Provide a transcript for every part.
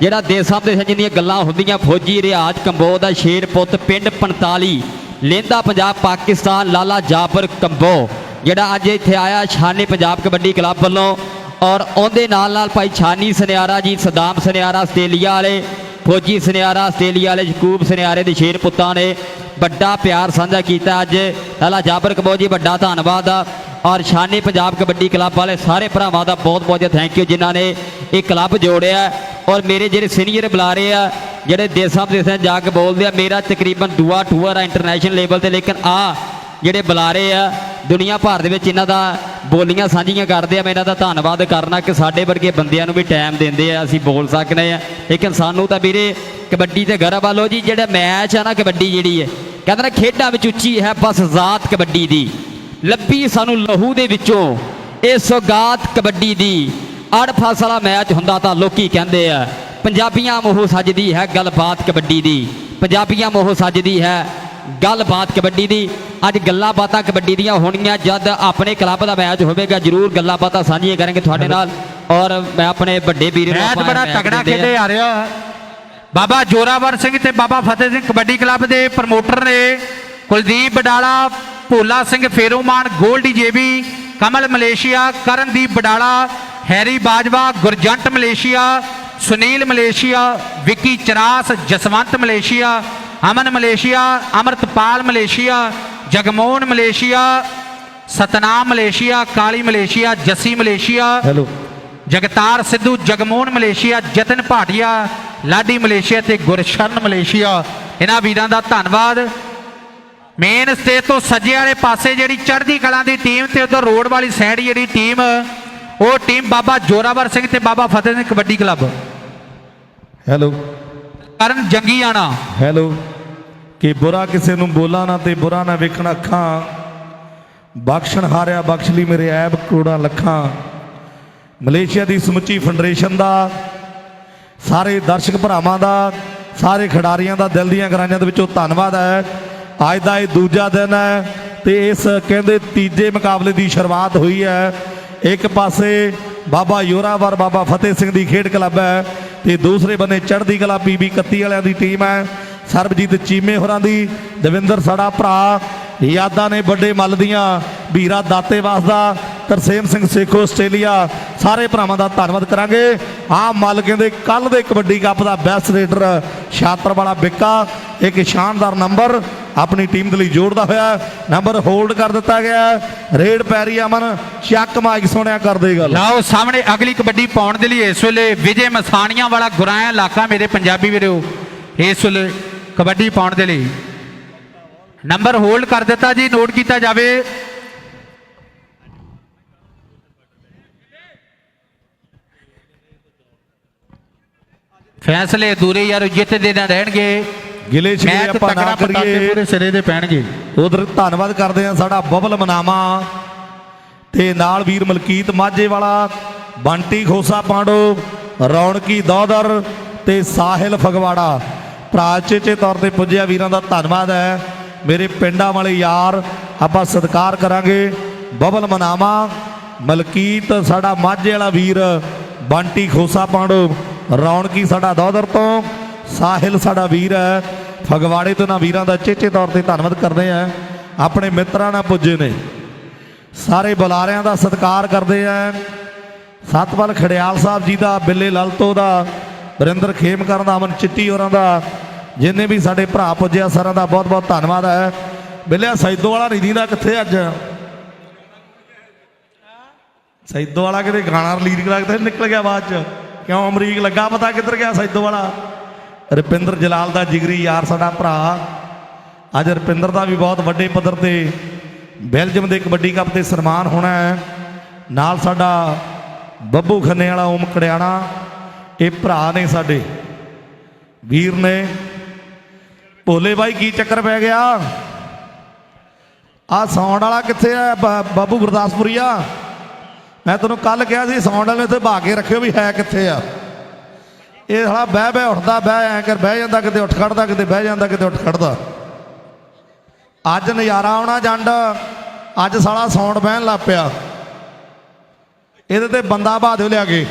ਜਿਹੜਾ ਦੇਸਾਂ ਦੇ ਜਿੰਨੀਆਂ ਗੱਲਾਂ ਹੁੰਦੀਆਂ, ਫੌਜੀ ਰਿਆਜ ਕੰਬੋ ਦਾ ਸ਼ੇਰ ਪੁੱਤ, ਪਿੰਡ 45 ਲਹਿੰਦਾ ਪੰਜਾਬ, ਪਾਕਿਸਤਾਨ, ਲਾਲਾ ਜਾਫਰ ਕੰਬੋ ਜਿਹੜਾ ਅੱਜ ਇੱਥੇ ਆਇਆ ਸ਼ਾਨੇ ਪੰਜਾਬ ਕਬੱਡੀ ਕਲੱਬ ਵੱਲੋਂ ਔਰ ਉਹਦੇ ਨਾਲ ਨਾਲ ਭਾਈ ਛਾਨੀ ਸੁਨਿਆਰਾ ਜੀ, ਸਦਾਮ ਸੁਨਿਆਰਾ, ਆਸਟ੍ਰੇਲੀਆ ਵਾਲੇ, ਫੌਜੀ ਸੁਨਿਆਰਾ, ਆਸਟ੍ਰੇਲੀਆ ਵਾਲੇ, ਯਕੂਬ ਸੁਨਿਆਰੇ ਦੇ ਸ਼ੇਰ ਪੁੱਤਾਂ ਨੇ ਵੱਡਾ ਪਿਆਰ ਸਾਂਝਾ ਕੀਤਾ ਅੱਜ। ਲਾਲਾ ਜਾਫਰ ਕੰਬੋ ਜੀ, ਵੱਡਾ ਧੰਨਵਾਦ ਆ। ਔਰ ਸ਼ਾਨੇ ਪੰਜਾਬ ਕਬੱਡੀ ਕਲੱਬ ਵਾਲੇ ਸਾਰੇ ਭਰਾਵਾਂ ਦਾ ਬਹੁਤ ਬਹੁਤ ਥੈਂਕ ਯੂ ਜਿਨ੍ਹਾਂ ਨੇ ਇਹ ਕਲੱਬ ਜੋੜਿਆ। ਔਰ ਮੇਰੇ ਜਿਹੜੇ ਸੀਨੀਅਰ ਬੁਲਾਰੇ ਆ, ਜਿਹੜੇ ਦੇਸਾਂ ਵਿਦੇਸਾਂ 'ਚ ਜਾ ਕੇ ਬੋਲਦੇ ਆ, ਮੇਰਾ ਤਕਰੀਬਨ ਦੂਆ ਟੂਰ ਆ ਇੰਟਰਨੈਸ਼ਨਲ ਲੈਵਲ ਤੇ, ਲੇਕਿਨ ਆ ਜਿਹੜੇ ਬੁਲਾਰੇ ਆ, ਦੁਨੀਆ ਭਰ ਦੇ ਵਿੱਚ ਇਹਨਾਂ ਦਾ ਬੋਲੀਆਂ ਸਾਂਝੀਆਂ ਕਰਦੇ ਆ, ਮੈਂ ਇਹਨਾਂ ਦਾ ਧੰਨਵਾਦ ਕਰਨਾ ਕਿ ਸਾਡੇ ਵਰਗੇ ਬੰਦਿਆਂ ਨੂੰ ਵੀ ਟਾਈਮ ਦਿੰਦੇ ਆ, ਅਸੀਂ ਬੋਲ ਸਕਦੇ ਆ। ਲੇਕਿਨ ਸਾਨੂੰ ਤਾਂ ਵੀਰੇ ਕਬੱਡੀ ਤੇ ਗਰਵ ਵਾਲੋ ਜੀ, ਜਿਹੜਾ ਮੈਚ ਆ ਨਾ ਕਬੱਡੀ ਜਿਹੜੀ ਹੈ, ਕਹਿੰਦੇ ਨਾ ਖੇਡਾਂ ਵਿੱਚ ਉੱਚੀ ਹੈ, ਬਸ ਜ਼ਾਤ ਕਬੱਡੀ ਦੀ। ਲੱਭੀ ਸਾਨੂੰ ਲਹੂ ਦੇ ਵਿੱਚੋਂ ਇਹ ਸੌਗਾਤ ਕਬੱਡੀ ਦੀ। ਅੜ ਫਾਸਲਾ ਮੈਚ ਹੁੰਦਾ ਤਾਂ ਲੋਕੀ ਕਹਿੰਦੇ ਆ ਪੰਜਾਬੀਆਂ ਮੋਹ ਸੱਜਦੀ ਹੈ ਗੱਲਬਾਤ ਕਬੱਡੀ ਦੀ। ਪੰਜਾਬੀਆਂ ਮੋਹ ਸੱਜਦੀ ਹੈ ਗੱਲਬਾਤ ਕਬੱਡੀ ਦੀ। ਅੱਜ ਗੱਲਾਂ ਬਾਤਾਂ ਕਬੱਡੀ ਦੀਆਂ ਹੋਣਗੀਆਂ ਜਦ ਆਪਣੇ ਕਲੱਬ ਦਾ ਮੈਚ ਹੋਵੇਗਾ ਜਰੂਰ ਗੱਲਾਂ ਬਾਤਾਂ ਸਾਂਝੀਆਂ ਕਰਾਂਗੇ ਤੁਹਾਡੇ ਨਾਲ। ਔਰ ਮੈਂ ਆਪਣੇ ਵੱਡੇ ਵੀਰ ਨੂੰ ਮੈਚ ਬੜਾ ਤਗੜਾ। ਖੇਡੇ ਆ ਰਿਹਾ। ਬਾਬਾ ਜੋਰਾਵਰ ਸਿੰਘ ਤੇ ਬਾਬਾ ਫਤਿਹ ਸਿੰਘ ਕਬੱਡੀ ਕਲੱਬ ਦੇ ਪ੍ਰਮੋਟਰ ਨੇ Kuldeep Badala Bhola Singh Feroman Goldy JB Kamal Malaysia Karandeep Badala Harry Bajwa Gurjant Malaysia Sunil Malaysia Vicky Charas Jaswant Malaysia Aman Malaysia Amritpal Malaysia Jagmohan Malaysia Satnam Malaysia Kali Malaysia Jassi Malaysia hello Jagtar Sidhu Jagmohan Malaysia Jatan Bhatia Ladi Malaysia ਤੇ Gursharan Malaysia. ਇਹਨਾਂ ਵੀਰਾਂ ਦਾ ਧੰਨਵਾਦ। Main stage ਤੋਂ ਸੱਜੇ ਵਾਲੇ ਪਾਸੇ ਜਿਹੜੀ ਚੜ੍ਹਦੀ ਕਲਾਂ ਦੀ ਟੀਮ ਤੇ ਉਧਰ ਰੋਡ ਵਾਲੀ ਸਾਈਡ ਜਿਹੜੀ ਟੀਮ ਉਹ ਟੀਮ ਬਾਬਾ ਜੋਰਾਵਰ ਸਿੰਘ ਤੇ ਬਾਬਾ ਫਤਿਹ ਸਿੰਘ ਕਬੱਡੀ ਕਲੱਬ। ਹੈਲੋ। ਕਰਨ ਜੰਗੀ ਆਣਾ। ਹੈਲੋ। ਕਿ ਬੁਰਾ ਕਿਸੇ ਨੂੰ ਬੋਲਾ ਨਾ ਤੇ ਬੁਰਾ ਨਾ ਵੇਖਣ ਅੱਖਾਂ। ਬਖਸ਼ਣ ਹਾਰਿਆ ਬਖਸ਼ ਲਈ ਮੇਰੇ ਐਬ ਕਰੋੜਾਂ ਲੱਖਾਂ। ਮਲੇਸ਼ੀਆ ਦੀ ਸਮੁੱਚੀ ਫੈਡਰੇਸ਼ਨ ਦਾ ਸਾਰੇ ਦਰਸ਼ਕ ਭਰਾਵਾਂ ਦਾ ਸਾਰੇ ਖਿਡਾਰੀਆਂ ਦਾ ਦਿਲ ਦੀਆਂ ਗਰਾਈਆਂ ਦੇ ਵਿੱਚੋਂ ਧੰਨਵਾਦ ਹੈ। ਅੱਜ ਦਾ ਇਹ ਦੂਜਾ ਦਿਨ ਹੈ ਤੇ ਇਸ ਕਹਿੰਦੇ ਤੀਜੇ ਮੁਕਾਬਲੇ ਦੀ ਸ਼ੁਰੂਆਤ ਹੋਈ ਹੈ। ਇੱਕ ਪਾਸੇ ਬਾਬਾ ਯੋਰਾਵਰ, ਬਾਬਾ ਫਤਿਹ ਸਿੰਘ ਦੀ ਖੇਡ ਕਲੱਬ ਹੈ ਤੇ ਦੂਸਰੇ ਬੰਨੇ ਚੜ੍ਹਦੀ ਕਲਾ ਪੀਬੀ 31 ਵਾਲਿਆਂ ਦੀ ਟੀਮ ਹੈ। ਸਰਬਜੀਤ ਚੀਮੇ ਹੋਰਾਂ ਦੀ, ਦਵਿੰਦਰ ਸਾਡਾ ਭਰਾ, ਯਾਦਾਂ ਨੇ ਵੱਡੇ ਮੱਲ ਦੀਆਂ, ਵੀਰਾ ਦਾਤੇ ਵਾਸਦਾ ਤਰਸੇਮ ਸਿੰਘ ਸੇਖੋ, ਆਸਟ੍ਰੇਲੀਆ। ਸਾਰੇ ਭਰਾਵਾਂ ਦਾ ਧੰਨਵਾਦ ਕਰਾਂਗੇ। ਆ ਮੱਲ ਕਹਿੰਦੇ ਕੱਲ ਦੇ ਕਬੱਡੀ ਕੱਪ ਦਾ ਬੈਸਟ ਰੇਡਰ ਛਾਤਰ ਵਾਲਾ ਬਿੱਕਾ। ਇੱਕ ਸ਼ਾਨਦਾਰ ਨੰਬਰ ਆਪਣੀ ਟੀਮ ਦੇ ਲਈ ਜੋੜਦਾ ਹੋਇਆ। ਨੰਬਰ ਹੋਲਡ ਕਰ ਦਿੱਤਾ ਗਿਆ ਹੈ। ਰੇਡ ਪੈਰੀ ਅਮਨ। ਚੱਕ ਮਾਈਕ ਸੋਹਣਿਆ ਕਰ ਦੇ ਗੱਲ। ਲਓ, ਸਾਹਮਣੇ ਅਗਲੀ ਕਬੱਡੀ ਪਾਉਣ ਦੇ ਲਈ ਇਸ ਵੇਲੇ ਵਿਜੇ ਮਸਾਣੀਆਂ ਵਾਲਾ ਗੁਰਾਇਆ ਇਲਾਕਾ ਮੇਰੇ ਪੰਜਾਬੀ ਵੀਰੋ, ਇਸ ਵੇਲੇ ਕਬੱਡੀ ਪਾਉਣ ਦੇ ਲਈ। ਨੰਬਰ ਹੋਲਡ ਕਰ ਦਿੱਤਾ ਜੀ ਨੋਟ ਕੀਤਾ ਜਾਵੇ। ਫੈਸਲੇ ਅਧੂਰੇ ਯਾਰ ਜਿੱਤ ਦੇ ਨਾ ਰਹਿਣਗੇ। ਗਿਲੇ ਮੈਚ ਆਪਾਂ ਨਾ ਕਰੀਏ। ਪੂਰੇ ਸਿਰੇ ਦੇ ਪੈਣਗੇ। ਉਧਰ ਧੰਨਵਾਦ ਕਰਦੇ ਆ ਸਾਡਾ ਬਬਲ ਮਨਾਮਾ ਤੇ ਨਾਲ ਵੀਰ ਮਲਕੀਤ ਮਾਝੇ ਵਾਲਾ ਬੰਟੀ ਖੋਸਾ ਪਾਂਡੋ ਰੌਣਕੀ ਦੌਦਰ ਤੇ ਸਾਹਿਲ ਫਗਵਾੜਾ। ਭਰਾ ਚੇਚੇ ਤੌਰ ਤੇ ਪੁੱਜਿਆ ਵੀਰਾਂ ਦਾ ਧੰਨਵਾਦ ਹੈ। ਮੇਰੇ ਪਿੰਡਾਂ ਵਾਲੇ ਯਾਰ ਆਪਾਂ ਸਤਿਕਾਰ ਕਰਾਂਗੇ। ਬਬਲ ਮਨਾਮਾ ਮਲਕੀਤ ਸਾਡਾ ਮਾਝੇ ਵਾਲਾ ਵੀਰ ਬੰਟੀ ਖੋਸਾ ਪਾਂਡੋ। ਰੌਣਕੀ ਸਾਡਾ ਦੌਦਰ ਤੋਂ ਸਾਹਿਲ ਸਾਡਾ ਵੀਰ ਹੈ। ਫਗਵਾੜੇ ਤੋਂ ਨਾ ਵੀਰਾਂ ਦਾ ਚੇਚੇ ਤੌਰ ਤੇ ਧੰਨਵਾਦ ਕਰਦੇ ਆ ਆਪਣੇ ਮਿੱਤਰਾਂ ਨਾਲ ਪੁੱਜੇ ਨੇ। ਸਾਰੇ ਬੁਲਾਰਿਆਂ ਦਾ ਸਤਿਕਾਰ ਕਰਦੇ ਆ ਸਤਪਾਲ ਖੜਿਆਲ ਸਾਹਿਬ ਜੀ ਦਾ, ਬਿੱਲੇ ਲਲਤੋ ਦਾ, ਵਰਿੰਦਰ ਖੇਮਕਰਨ ਦਾ, ਅਮਨ ਚਿੱਟੀ ਹੋਰਾਂ ਦਾ, ਜਿੰਨੇ ਵੀ ਸਾਡੇ ਭਰਾ ਪੁੱਜਿਆ ਸਾਰਿਆਂ ਦਾ ਬਹੁਤ ਬਹੁਤ ਧੰਨਵਾਦ ਹੈ। ਬਿੱਲਿਆ, ਸੈਦੋ ਵਾਲਾ ਨਹੀਂ ਦੀਦਾ ਕਿੱਥੇ ਅੱਜ? ਸੈਦੋ ਵਾਲਾ ਕਿਤੇ ਗਾਣਾ ਰਿਲੀਜ਼ ਕਰਾ ਕੇ ਨਿਕਲ ਗਿਆ ਬਾਅਦ ਚ। ਕਿਉਂ ਅਮਰੀਕ ਲੱਗਾ? ਪਤਾ ਕਿੱਧਰ ਗਿਆ ਸੈਦੋ ਵਾਲਾ? ਰਪਿੰਦਰ ਜਲਾਲ ਦਾ ਜਿਗਰੀ ਯਾਰ ਸਾਡਾ ਭਰਾ। ਅੱਜ ਰੁਪਿੰਦਰ ਦਾ ਵੀ ਬਹੁਤ ਵੱਡੇ ਪੱਧਰ ਤੇ ਬੈਲਜੀਅਮ ਦੇ ਕਬੱਡੀ ਕੱਪ ਤੇ ਸਨਮਾਨ ਹੋਣਾ ਹੈ। ਨਾਲ ਸਾਡਾ ਬੱਬੂ ਖੰਨੇ ਵਾਲਾ ਓਮ ਕੜਿਆਣਾ। ਇਹ ਭਰਾ ਨੇ ਸਾਡੇ। ਵੀਰ ਨੇ। ਭੋਲੇ ਬਾਈ, ਕੀ ਚੱਕਰ ਪੈ ਗਿਆ? ਆ ਸੌਂਡ ਵਾਲਾ ਕਿੱਥੇ ਆ ਬ- ਬਾਬੂ ਗੁਰਦਾਸਪੁਰੀਆ। ਮੈਂ ਤੈਨੂੰ ਕੱਲ ਕਿਹਾ ਸੀ ਸਾਉਂਡ ਵਾਲੇ ਤੇ ਭਾ ਕੇ ਰੱਖਿਓ ਵੀ ਹੈ ਕਿੱਥੇ ਆ। ਇਹ ਹਲਾ ਬਹਿ ਬਹਿ ਉੱਠਦਾ, ਬਹਿ ਐ ਕਰ, ਬਹਿ ਜਾਂਦਾ ਕਿਤੇ, ਉੱਠ ਖੜਦਾ ਕਿਤੇ, ਬਹਿ ਜਾਂਦਾ ਕਿਤੇ, ਉੱਠ ਖੜਦਾ। ਅੱਜ ਨਜ਼ਾਰਾ ਆਉਣਾ ਜੰਡ, ਅੱਜ ਸਾਲਾ ਸਾਉਂਡ ਬਹਿਣ ਲੱਗ ਪਿਆ। ਇਹਦੇ ਤੇ ਬੰਦਾ ਬਹਾ ਦਿਓ ਲਿਆ ਕੇ।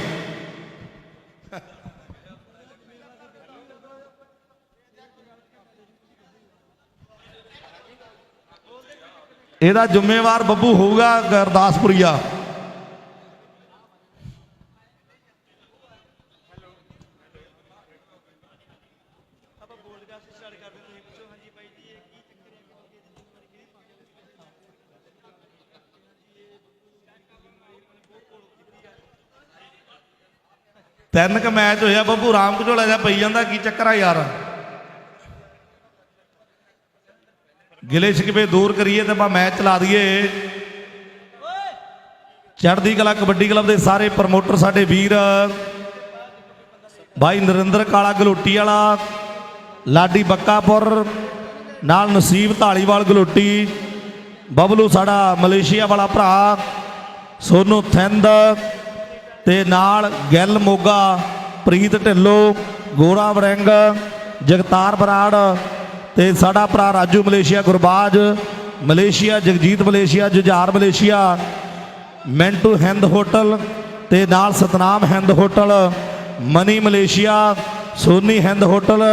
ਇਹਦਾ ਜ਼ਿੰਮੇਵਾਰ ਬੱਬੂ ਹੋਊਗਾ, ਗੁਰਦਾਸਪੁਰੀਆ। ਤਿੰਨ ਕ ਮੈਚ ਹੋਇਆ ਬੱਬੂ ਰਾਮ ਘਜੋਲਾ ਜਿਹਾ ਪਈ ਜਾਂਦਾ, ਕੀ ਚੱਕਰ ਆ ਯਾਰ? ਗਿਲੇ ਸ਼ਿਕਵੇ ਦੂਰ ਕਰੀਏ ਤੇ ਆਪਾਂ ਮੈਚ ਚਲਾ ਦਈਏ। ਚੜ੍ਹਦੀ ਕਲਾ ਕਬੱਡੀ ਕਲੱਬ ਦੇ ਸਾਰੇ ਪ੍ਰਮੋਟਰ ਸਾਡੇ ਵੀਰ। ਬਾਈ ਨਰਿੰਦਰ ਕਾਲਾ ਗਲੋਟੀ ਵਾਲਾ, ਲਾਡੀ ਬੱਕਾਪੁਰ, ਨਾਲ ਨਸੀਬ ਢਾਲੀਵਾਲ ਗਲੋਟੀ, ਬਬਲੂ ਸਾਡਾ ਮਲੇਸ਼ੀਆ ਵਾਲਾ ਭਰਾ, ਸੋਨੂ ਥਿੰਦ ਤੇ ਨਾਲ ਗਿੱਲ ਮੋਗਾ, ਪ੍ਰੀਤ ਢਿੱਲੋਂ, ਗੋਰਾ ਵੜਿੰਗ ਜਗਤਾਰ ਬਰਾੜ ਤੇ ਸਾਡਾ ਭਰਾ Raju Malaysia Gurbaz, Malaysia Jagjit Malaysia, Jujhar Malaysia Mintu Hind hotel ਤੇ ਨਾਲ Satnam Hind hotel, Mani Malaysia, Soni Hind hotel,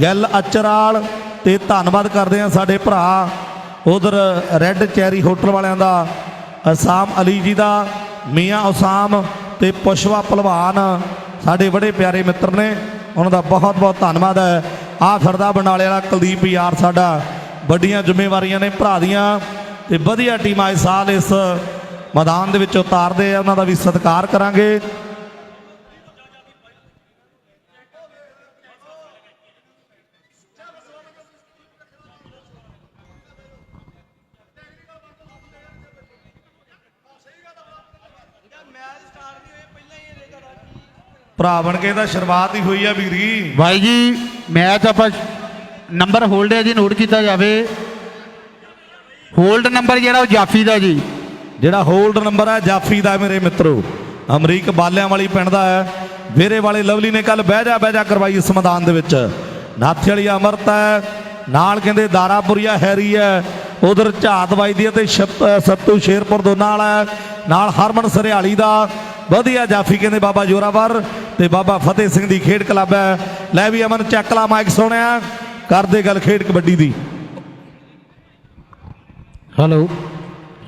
Gill Achral ਤੇ ਧੰਨਵਾਦ ਕਰਦੇ ਆ ਸਾਡੇ ਭਰਾ ਉਧਰ ਰੈੱਡ ਚੈਰੀ ਹੋਟਲ ਵਾਲਿਆਂ ਦਾ, ਅਸਾਮ ਅਲੀ ਜੀ ਦਾ, ਮੀਆਂ ਉਸਾਮ ਤੇ ਪੁਸ਼ਵਾ ਪਹਿਲਵਾਨ ਸਾਡੇ ਬੜੇ ਪਿਆਰੇ ਮਿੱਤਰ ਨੇ। ਉਹਨਾਂ ਦਾ ਬਹੁਤ ਬਹੁਤ ਧੰਨਵਾਦ ਹੈ। ਆ ਫਿਰਦਾ ਬਨਾਲੇ ਵਾਲਾ ਕੁਲਦੀਪ ਯਾਰ ਸਾਡਾ। ਵੱਡੀਆਂ ਜ਼ਿੰਮੇਵਾਰੀਆਂ ਨੇ ਭਰਾ ਦੀਆਂ ਤੇ ਵਧੀਆ ਟੀਮਾਂ ਇਸ ਸਾਲ ਇਸ ਮੈਦਾਨ ਦੇ ਵਿੱਚ ਉਤਾਰਦੇ ਆ। ਉਹਨਾਂ ਦਾ ਵੀ ਸਤਿਕਾਰ ਕਰਾਂਗੇ। ਭਰਾ ਬਣ ਕੇ ਤਾਂ ਸ਼ੁਰੂਆਤ ਹੀ ਹੋਈ ਆ ਵੀਰੀ ਭਾਈ ਜੀ ਮੈਚ ਆਪਾਂ ਨੰਬਰ ਹੋਲਡ ਹੈ ਜੀ ਨੋਟ ਕੀਤਾ ਜਾਵੇ। ਹੋਲਡ ਨੰਬਰ ਜਿਹੜਾ ਉਹ ਜਾਫੀ ਦਾ ਜੀ। ਜਿਹੜਾ ਹੋਲਡ ਨੰਬਰ ਹੈ ਜਾਫੀ ਦਾ ਮੇਰੇ ਮਿੱਤਰੋ। ਅਮਰੀਕ ਬਾਲਿਆਂ ਵਾਲੀ ਪਿੰਡ ਦਾ ਹੈ। ਵੇਰੇ ਵਾਲੇ ਲਵਲੀ ਨੇ ਕੱਲ ਬਹਿ ਜਾ ਬਹਿ ਜਾ ਕਰਵਾਈ ਇਸ ਮੈਦਾਨ ਦੇ ਵਿੱਚ। ਨਾਥੇ ਵਾਲੀ ਅਮਰਤ ਹੈ। ਨਾਲ ਕਹਿੰਦੇ ਦਾਰਾਪੁਰੀਆ ਹੈਰੀ ਹੈ। ਉਧਰ ਝਾਤ ਵੱਜਦੀ ਹੈ ਤੇ ਸੱਤੂ ਸ਼ੇਰਪੁਰ ਦੋਨਾਂ ਵਾਲਾ ਹੈ। ਨਾਲ ਹਰਮਨ ਸਰਿਆਲੀ ਦਾ। ਵਧੀਆ ਜਾਫੀ ਕਹਿੰਦੇ ਬਾਬਾ ਜੋਰਾਵਰ ਤੇ ਬਾਬਾ ਫਤਿਹ ਸਿੰਘ ਦੀ ਖੇਡ ਕਲੱਬ ਹੈ। ਲੈ ਵੀ ਅਮਨ ਚੱਕ ਮਾਈਕ ਸੋਹਣਿਆ। ਕਰਦੇ ਗੱਲ ਖੇਡ ਕਬੱਡੀ ਦੀ। ਹਲੋ।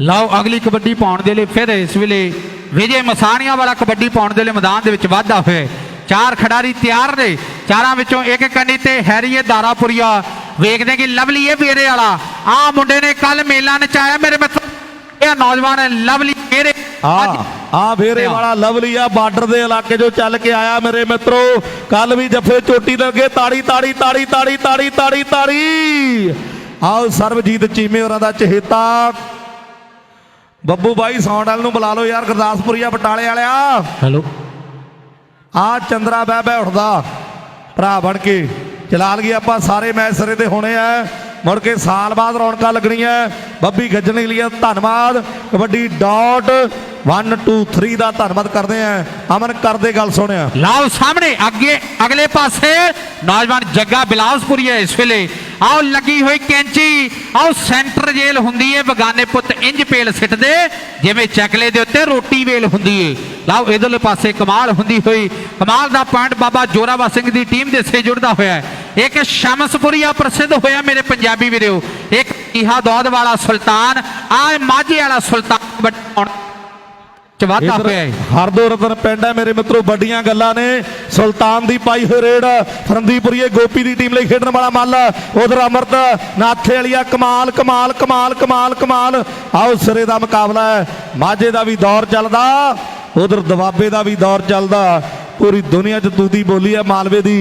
ਲਓ, ਅਗਲੀ ਕਬੱਡੀ ਪਾਉਣ ਦੇ ਲਈ ਫਿਰ ਇਸ ਵੇਲੇ ਵਿਜੇ ਮਸਾਣੀਆਂ ਵਾਲਾ ਕਬੱਡੀ ਪਾਉਣ ਦੇ ਲਈ ਮੈਦਾਨ ਦੇ ਵਿੱਚ ਵਾਧਾ ਹੋਇਆ ਚਾਰ ਖਿਡਾਰੀ ਤਿਆਰ ਨੇ। ਚਾਰਾਂ ਵਿੱਚੋਂ ਇੱਕ ਕੰਨੀ ਤੇ ਹੈਰੀਏ ਦਾਰਾਪੁਰੀਆ ਵੇਖਦੇ ਕਿ ਲਵਲੀ ਇਹ ਵੇਰੇ ਵਾਲਾ। ਆ ਮੁੰਡੇ ਨੇ ਕੱਲ ਮੇਲਾ ਨਚਾਇਆ। ਮੇਰੇ ਮਿੱਤਰ ਇਹ ਨੌਜਵਾਨ ਹੈ ਲਵਲੀ ਮੇਰੇ ਆ ਆ ਫੇਰੇ ਵਾਲਾ ਲਵਲੀ ਆ ਬਾਰਡਰ ਦੇ ਇਲਾਕੇ ਚੋਂ ਚੱਲ ਕੇ ਆਇਆ ਮੇਰੇ ਮਿੱਤਰੋ। ਕੱਲ ਵੀ ਜੱਫੇ ਚੋਟੀ ਲੱਗੇ ਤਾੜੀ ਤਾੜੀ ਤਾੜੀ ਤਾੜੀ ਤਾੜੀ ਤਾੜੀ ਤਾੜੀ। ਆਓ ਸਰਬਜੀਤ ਚੀਮੇ ਹੋਰਾਂ ਦਾ ਚਹੇਤਾ। ਬੱਬੂ ਬਾਈ ਸੌਂਡ ਵਾਲ ਨੂੰ ਬੁਲਾ ਲਓ ਯਾਰ ਗੁਰਦਾਸਪੁਰੀਆ ਬਟਾਲੇ ਵਾਲਿਆ। ਹੈਲੋ। ਆ ਚੰਦਰਾ ਬਹਿ ਬਹਿ ਉੱਠਦਾ। ਭਰਾ ਬਣ ਕੇ। ਚਲਾ ਲਈਏ ਆਪਾਂ ਸਾਰੇ ਮੈਚ ਸਿਰੇ ਤੇ ਹੋਣੇ ਆ। ਮੁੜ ਕੇ ਸਾਲ ਬਾਅਦ ਰੌਣਕਾਂ ਲੱਗਣੀਆਂ। ਬੱਬੀ ਗੱਜਣੀ ਲਈ ਧੰਨਵਾਦ। ਕਬੱਡੀ ਡਾਟ 1 2 3 ਦਾ ਧੰਨਵਾਦ ਕਰਦੇ ਆ ਅਮਨ ਕਰਦੇ ਗੱਲ ਸੁਣਿਆ। ਲਓ ਸਾਹਮਣੇ, ਅੱਗੇ, ਅਗਲੇ ਪਾਸੇ ਨੌਜਵਾਨ ਜੱਗਾ ਬਿਲਾਸਪੁਰੀ ਹੈ ਇਸ ਵੇਲੇ। ਆਓ ਲੱਗੀ ਹੋਈ ਕੈਂਚੀ, ਆਓ ਸੈਂਟਰ ਜੇਲ ਹੁੰਦੀ ਹੈ, ਬਗਾਨੇ ਪੁੱਤ ਇੰਜ ਪੇਲ ਸਿੱਟਦੇ, ਜਿਵੇਂ ਚਕਲੇ ਦੇ ਉੱਤੇ ਰੋਟੀ ਵੇਲ ਹੁੰਦੀ ਏ। ਲਾਓ ਇਧਰਲੇ ਪਾਸੇ ਕਮਾਲ ਹੁੰਦੀ ਹੋਈ, ਕਮਾਲ ਦਾ ਪੁਆਇੰਟ ਬਾਬਾ ਜੋਰਾਵਾ ਸਿੰਘ ਦੀ ਟੀਮ ਦੇ ਸੇ ਜੁੜਦਾ ਹੋਇਆ ਹੈ। ਇੱਕ ਸ਼ਮਸਪੁਰੀਆ ਪ੍ਰਸਿੱਧ ਹੋਇਆ ਮੇਰੇ ਪੰਜਾਬੀ ਵੀਰੋ ਇੱਕ ਇਹਾ ਦੌਦ ਵਾਲਾ ਸੁਲਤਾਨ ਆ ਮਾਝੇ ਵਾਲਾ ਸੁਲਤਾਨ ਬਟਾਉਣ ਚ ਵਾਧਾ ਹੋਇਆ ਹੈ ਹਰਦੋ ਰਤਨ ਪਿੰਡ ਹੈ ਮੇਰੇ ਮਿੱਤਰੋ ਵੱਡੀਆਂ ਗੱਲਾਂ ਨੇ ਸੁਲਤਾਨ ਦੀ ਪਾਈ ਹੋਈ ਰੇਡ ਫਰੰਦੀਪੁਰੀਏ ਗੋਪੀ ਦੀ ਟੀਮ ਲਈ ਖੇਡਣ ਵਾਲਾ ਮੱਲ ਉਧਰ ਅਮਰਤ ਨਾਥੇ ਵਾਲੀਆ ਕਮਾਲ ਕਮਾਲ ਕਮਾਲ ਕਮਾਲ ਕਮਾਲ ਆਓ ਸਿਰੇ ਦਾ ਮੁਕਾਬਲਾ ਹੈ ਮਾਝੇ ਦਾ ਵੀ ਦੌਰ ਚੱਲਦਾ ਉਧਰ ਦਵਾਬੇ ਦਾ ਵੀ ਦੌਰ ਚੱਲਦਾ ਪੂਰੀ ਦੁਨੀਆ 'ਚ ਤੂਦੀ ਬੋਲੀ ਹੈ ਮਾਲਵੇ ਦੀ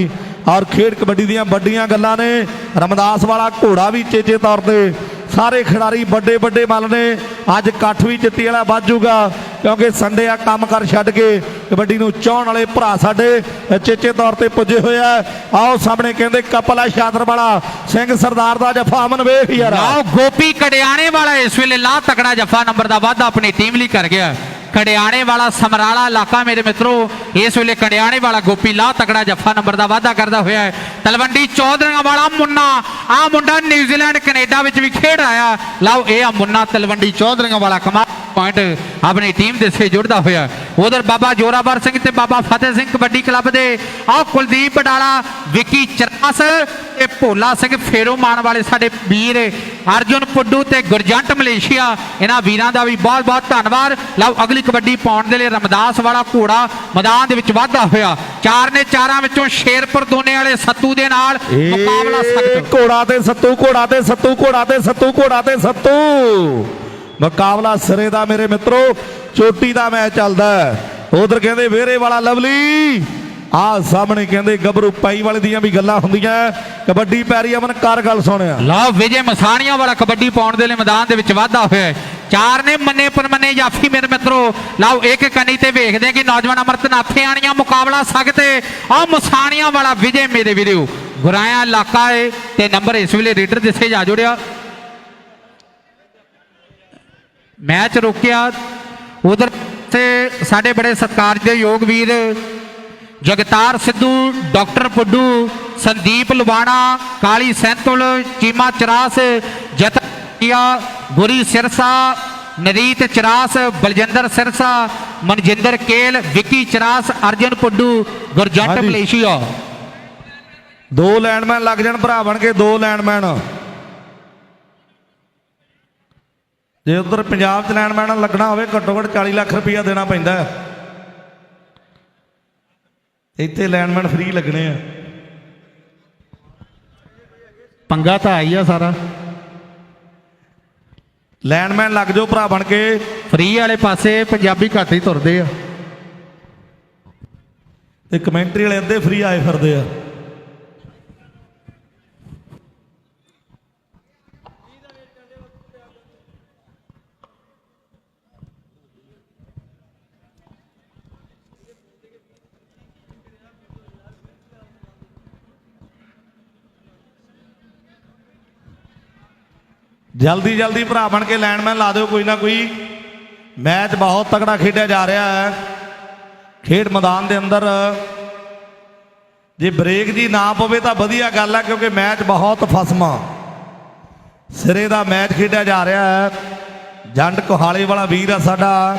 ਔਰ ਖੇਡ ਕਬੱਡੀ ਦੀਆਂ ਵੱਡੀਆਂ ਗੱਲਾਂ ਨੇ। ਰਮਦਾਸ ਵਾਲਾ ਘੋੜਾ ਵੀ ਚੇਚੇ ਤੌਰ ਤੇ। ਸਾਰੇ ਖਿਡਾਰੀ ਵੱਡੇ ਵੱਡੇ ਮੱਲ ਨੇ। ਅੱਜ ਇਕੱਠ ਵੀ ਚਿੱਤੀ ਵਾਲਾ ਵੱਜੂਗਾ ਕਿਉਂਕਿ ਸੰਡੇ ਆ ਕੰਮ ਕਰ ਛੱਡ ਕੇ ਕਬੱਡੀ ਨੂੰ ਚਾਹਣ ਵਾਲੇ ਭਰਾ ਸਾਡੇ ਚੇਚੇ ਤੌਰ ਤੇ ਪੁੱਜੇ ਹੋਏ ਆ। ਆਓ ਸਾਹਮਣੇ ਕਹਿੰਦੇ ਕਪਲ ਆ, ਸ਼ਾਦਰ ਵਾਲਾ। ਸਿੰਘ ਸਰਦਾਰ ਦਾ ਜਫਾ ਅਮਨ ਵੇਖ ਯਾਰ। ਲਓ ਗੋਪੀ ਕੜਿਆਣੇ ਵਾਲਾ ਇਸ ਵੇਲੇ ਲਾ ਤਕੜਾ ਜੱਫਾ, ਨੰਬਰ ਦਾ ਵਾਧਾ ਆਪਣੀ ਟੀਮ ਲਈ ਕਰ ਗਿਆ। ਕੜਿਆਣੇ ਵਾਲਾ ਸਮਰਾਲਾ ਇਲਾਕਾ ਮੇਰੇ ਮਿੱਤਰੋ, ਇਸ ਵੇਲੇ ਕੜਿਆਣੇ ਵਾਲਾ ਗੋਪੀ ਲਾ ਤਕੜਾ ਜੱਫਾ ਨੰਬਰ ਦਾ ਵਾਧਾ ਕਰਦਾ ਹੋਇਆ ਹੈ। ਤਲਵੰਡੀ ਚੌਧਰੀਆਂ ਵਾਲਾ ਮੁੰਨਾ ਆ ਮੁੰਡਾ ਨਿਊਜ਼ੀਲੈਂਡ, ਕੈਨੇਡਾ ਵਿੱਚ ਵੀ ਖੇਡ ਆਇਆ ਲਓ, ਇਹ ਆ ਮੁੰਨਾ ਤਲਵੰਡੀ ਚੌਧਰੀਆਂ ਵਾਲਾ ਕਮਾਲ ਪੁਆਇੰਟ ਆਪਣੀ ਟੀਮ ਦੇ ਸੇ ਜੁੜਦਾ ਹੋਇਆ ਉਧਰ ਬਾਬਾ ਜੋਰਾਵਰ ਸਿੰਘ ਤੇ ਬਾਬਾ ਫਤਿਹ ਸਿੰਘ ਕਬੱਡੀ ਕਲੱਬ ਦੇ, ਆਹ ਕੁਲਦੀਪ ਬਡਾਲਾ ਵਿੱਕੀ ਚਰਾਸ ਤੇ ਭੋਲਾ ਸਿੰਘ ਫੇਰੋ ਮਾਨ ਵਾਲੇ ਸਾਡੇ ਵੀਰ ਅਰਜੁਨ ਪੁੱਡੂ ਤੇ ਗੁਰਜੰਟ ਮਲੇਸ਼ੀਆ ਇਹਨਾਂ ਵੀਰਾਂ ਦਾ ਵੀ ਬਹੁਤ ਬਹੁਤ ਧੰਨਵਾਦ। ਲਓ ਅਗਲੀ ਕਬੱਡੀ ਪਾਉਣ ਦੇ ਲਈ ਰਮਦਾਸ ਵਾਲਾ ਘੋੜਾ ਮੈਦਾਨ ਦੇ ਵਿੱਚ ਵਾਧਾ ਹੋਇਆ। ਚਾਰ ਨੇ ਚਾਰਾਂ ਵਿੱਚੋਂ ਸ਼ੇਰਪੁਰ ਦੋਨੇ ਵਾਲੇ ਸੱਤੂ ਦੇ ਨਾਲ ਮੁਕਾਬਲਾ ਸਖਤ ਘੋੜਾ ਤੇ ਸੱਤੂ ਘੋੜਾ ਤੇ ਸੱਤੂ ਘੋੜਾ ਤੇ ਸੱਤੂ ਘੋੜਾ ਤੇ ਸੱਤੂ। ਮੁਕਾਬਲਾ ਸਿਰੇ ਦਾ ਮੇਰੇ ਮਿੱਤਰੋ ਚੋਟੀ ਦਾ ਮੈਚ ਚੱਲਦਾ ਉਧਰ ਕਹਿੰਦੇ ਵੇਰੇ ਵਾਲਾ ਲਵਲੀ। ਆਹ ਸਾਹਮਣੇ ਕਹਿੰਦੇ ਗੱਭਰੂ ਪਾਈ ਵਾਲੇ ਦੀਆਂ ਵੀ ਗੱਲਾਂ ਹੁੰਦੀਆਂ ਕਬੱਡੀ ਪੈਰੀ ਅਮਨ, ਕਰ ਗੱਲ ਸੁਣਿਆ ਲਓ, ਵਿਜੇ ਮਸਾਣੀਆਂ ਵਾਲਾ ਕਬੱਡੀ ਪਾਉਣ ਦੇ ਲਈ ਮੈਦਾਨ ਦੇ ਵਿੱਚ ਵਾਧਾ ਹੋਇਆ ਚਾਰ ਨੇ ਮੰਨੇ ਪਰਮੰਨੇ ਜਾਫੀ ਮੇਰੇ ਮਿੱਤਰੋ। ਲਓ, ਇੱਕ ਕੰਨੀ ਤੇ ਵੇਖਦੇ ਕਿ ਨੌਜਵਾਨ ਅਮਰਤ ਨਾਥਿਆਣੀਆਂ ਮੁਕਾਬਲਾ ਸਕਤੇ ਆ ਮਸਾਣੀਆਂ ਵਾਲਾ ਵਿਜੇ, ਮੇਰੇ ਵੀਰੋ। ਗੁਰਾਇਆ ਇਲਾਕਾ ਏ ਤੇ ਨੰਬਰ ਇਸ ਵੇਲੇ ਰੀਡਰ ਦਿੱਸੇ ਜਾ ਜੁੜਿਆ। ਮੈਚ ਰੁਕਿਆ। ਉਧਰ ਤੇ ਸਾਡੇ ਬੜੇ ਸਤਿਕਾਰ ਦੇ ਵੀਰ ਜਗਤਾਰ ਸਿੱਧੂ ਡਾਕਟਰ ਪੁੱਡੂ ਸੰਦੀਪ ਲੁਬਾਣਾ ਕਾਲੀ ਸੈਂਤੁਲ ਚੀਮਾ ਚਰਾਸ ਜਤਿਆ ਗੁਰੀ ਸਿਰਸਾ ਨਰੀਤ ਚਰਾਸ ਬਲਜਿੰਦਰ ਸਿਰਸਾ ਮਨਜਿੰਦਰ ਕੇਲ ਵਿੱਕੀ ਚਰਾਸ ਅਰਜਨ ਪੁੱਡੂ ਗੁਰਜੰਟ। ਮਲੇਸ਼ੀਆ ਦੋ ਲੈਂਡਮੈਨ ਲੱਗ ਜਾਣ ਭਰਾ ਬਣ ਕੇ ਦੋ ਲੈਂਡਮੈਨ ਜੇ ਉਧਰ ਪੰਜਾਬ 'ਚ ਲੈਂਡਮੈਨ ਲੱਗਣਾ ਹੋਵੇ ਘੱਟੋ ਘੱਟ 40 ਲੱਖ ਰੁਪਈਆ ਦੇਣਾ ਪੈਂਦਾ ਹੈ। ਇੱਥੇ ਲੈਂਡਮੈਨ ਫ੍ਰੀ ਲੱਗਣੇ ਆ। ਪੰਗਾ ਤਾਂ ਆਈ ਆ ਸਾਰਾ। ਲੈਂਡਮੈਨ ਲੱਗ ਜਾਓ ਭਰਾ ਬਣ ਕੇ। ਫ੍ਰੀ ਵਾਲੇ ਪਾਸੇ ਪੰਜਾਬੀ ਘੱਟ ਹੀ ਤੁਰਦੇ ਆ। ਤੇ ਕਮੈਂਟਰੀ ਵਾਲੇ ਅੱਧੇ ਫ੍ਰੀ ਆਏ ਫਿਰਦੇ ਆ। ਜਲਦੀ ਜਲਦੀ ਭਰਾ ਬਣ ਕੇ ਲੈਂਡਮੈਨ ਲਾ ਦਿਓ ਕੋਈ ਨਾ ਕੋਈ। ਮੈਚ ਬਹੁਤ ਤਕੜਾ ਖੇਡਿਆ ਜਾ ਰਿਹਾ ਹੈ। ਖੇਡ ਮੈਦਾਨ ਦੇ ਅੰਦਰ। ਜੇ ਬ੍ਰੇਕ ਦੀ ਨਾ ਪਵੇ ਤਾਂ ਵਧੀਆ ਗੱਲ ਹੈ ਕਿਉਂਕਿ ਮੈਚ ਬਹੁਤ ਫਸਮਾ। ਸਿਰੇ ਦਾ ਮੈਚ ਖੇਡਿਆ ਜਾ ਰਿਹਾ ਹੈ। ਜੰਡ ਕੋਹਾਲੇ ਵਾਲਾ ਵੀਰ ਆ ਸਾਡਾ।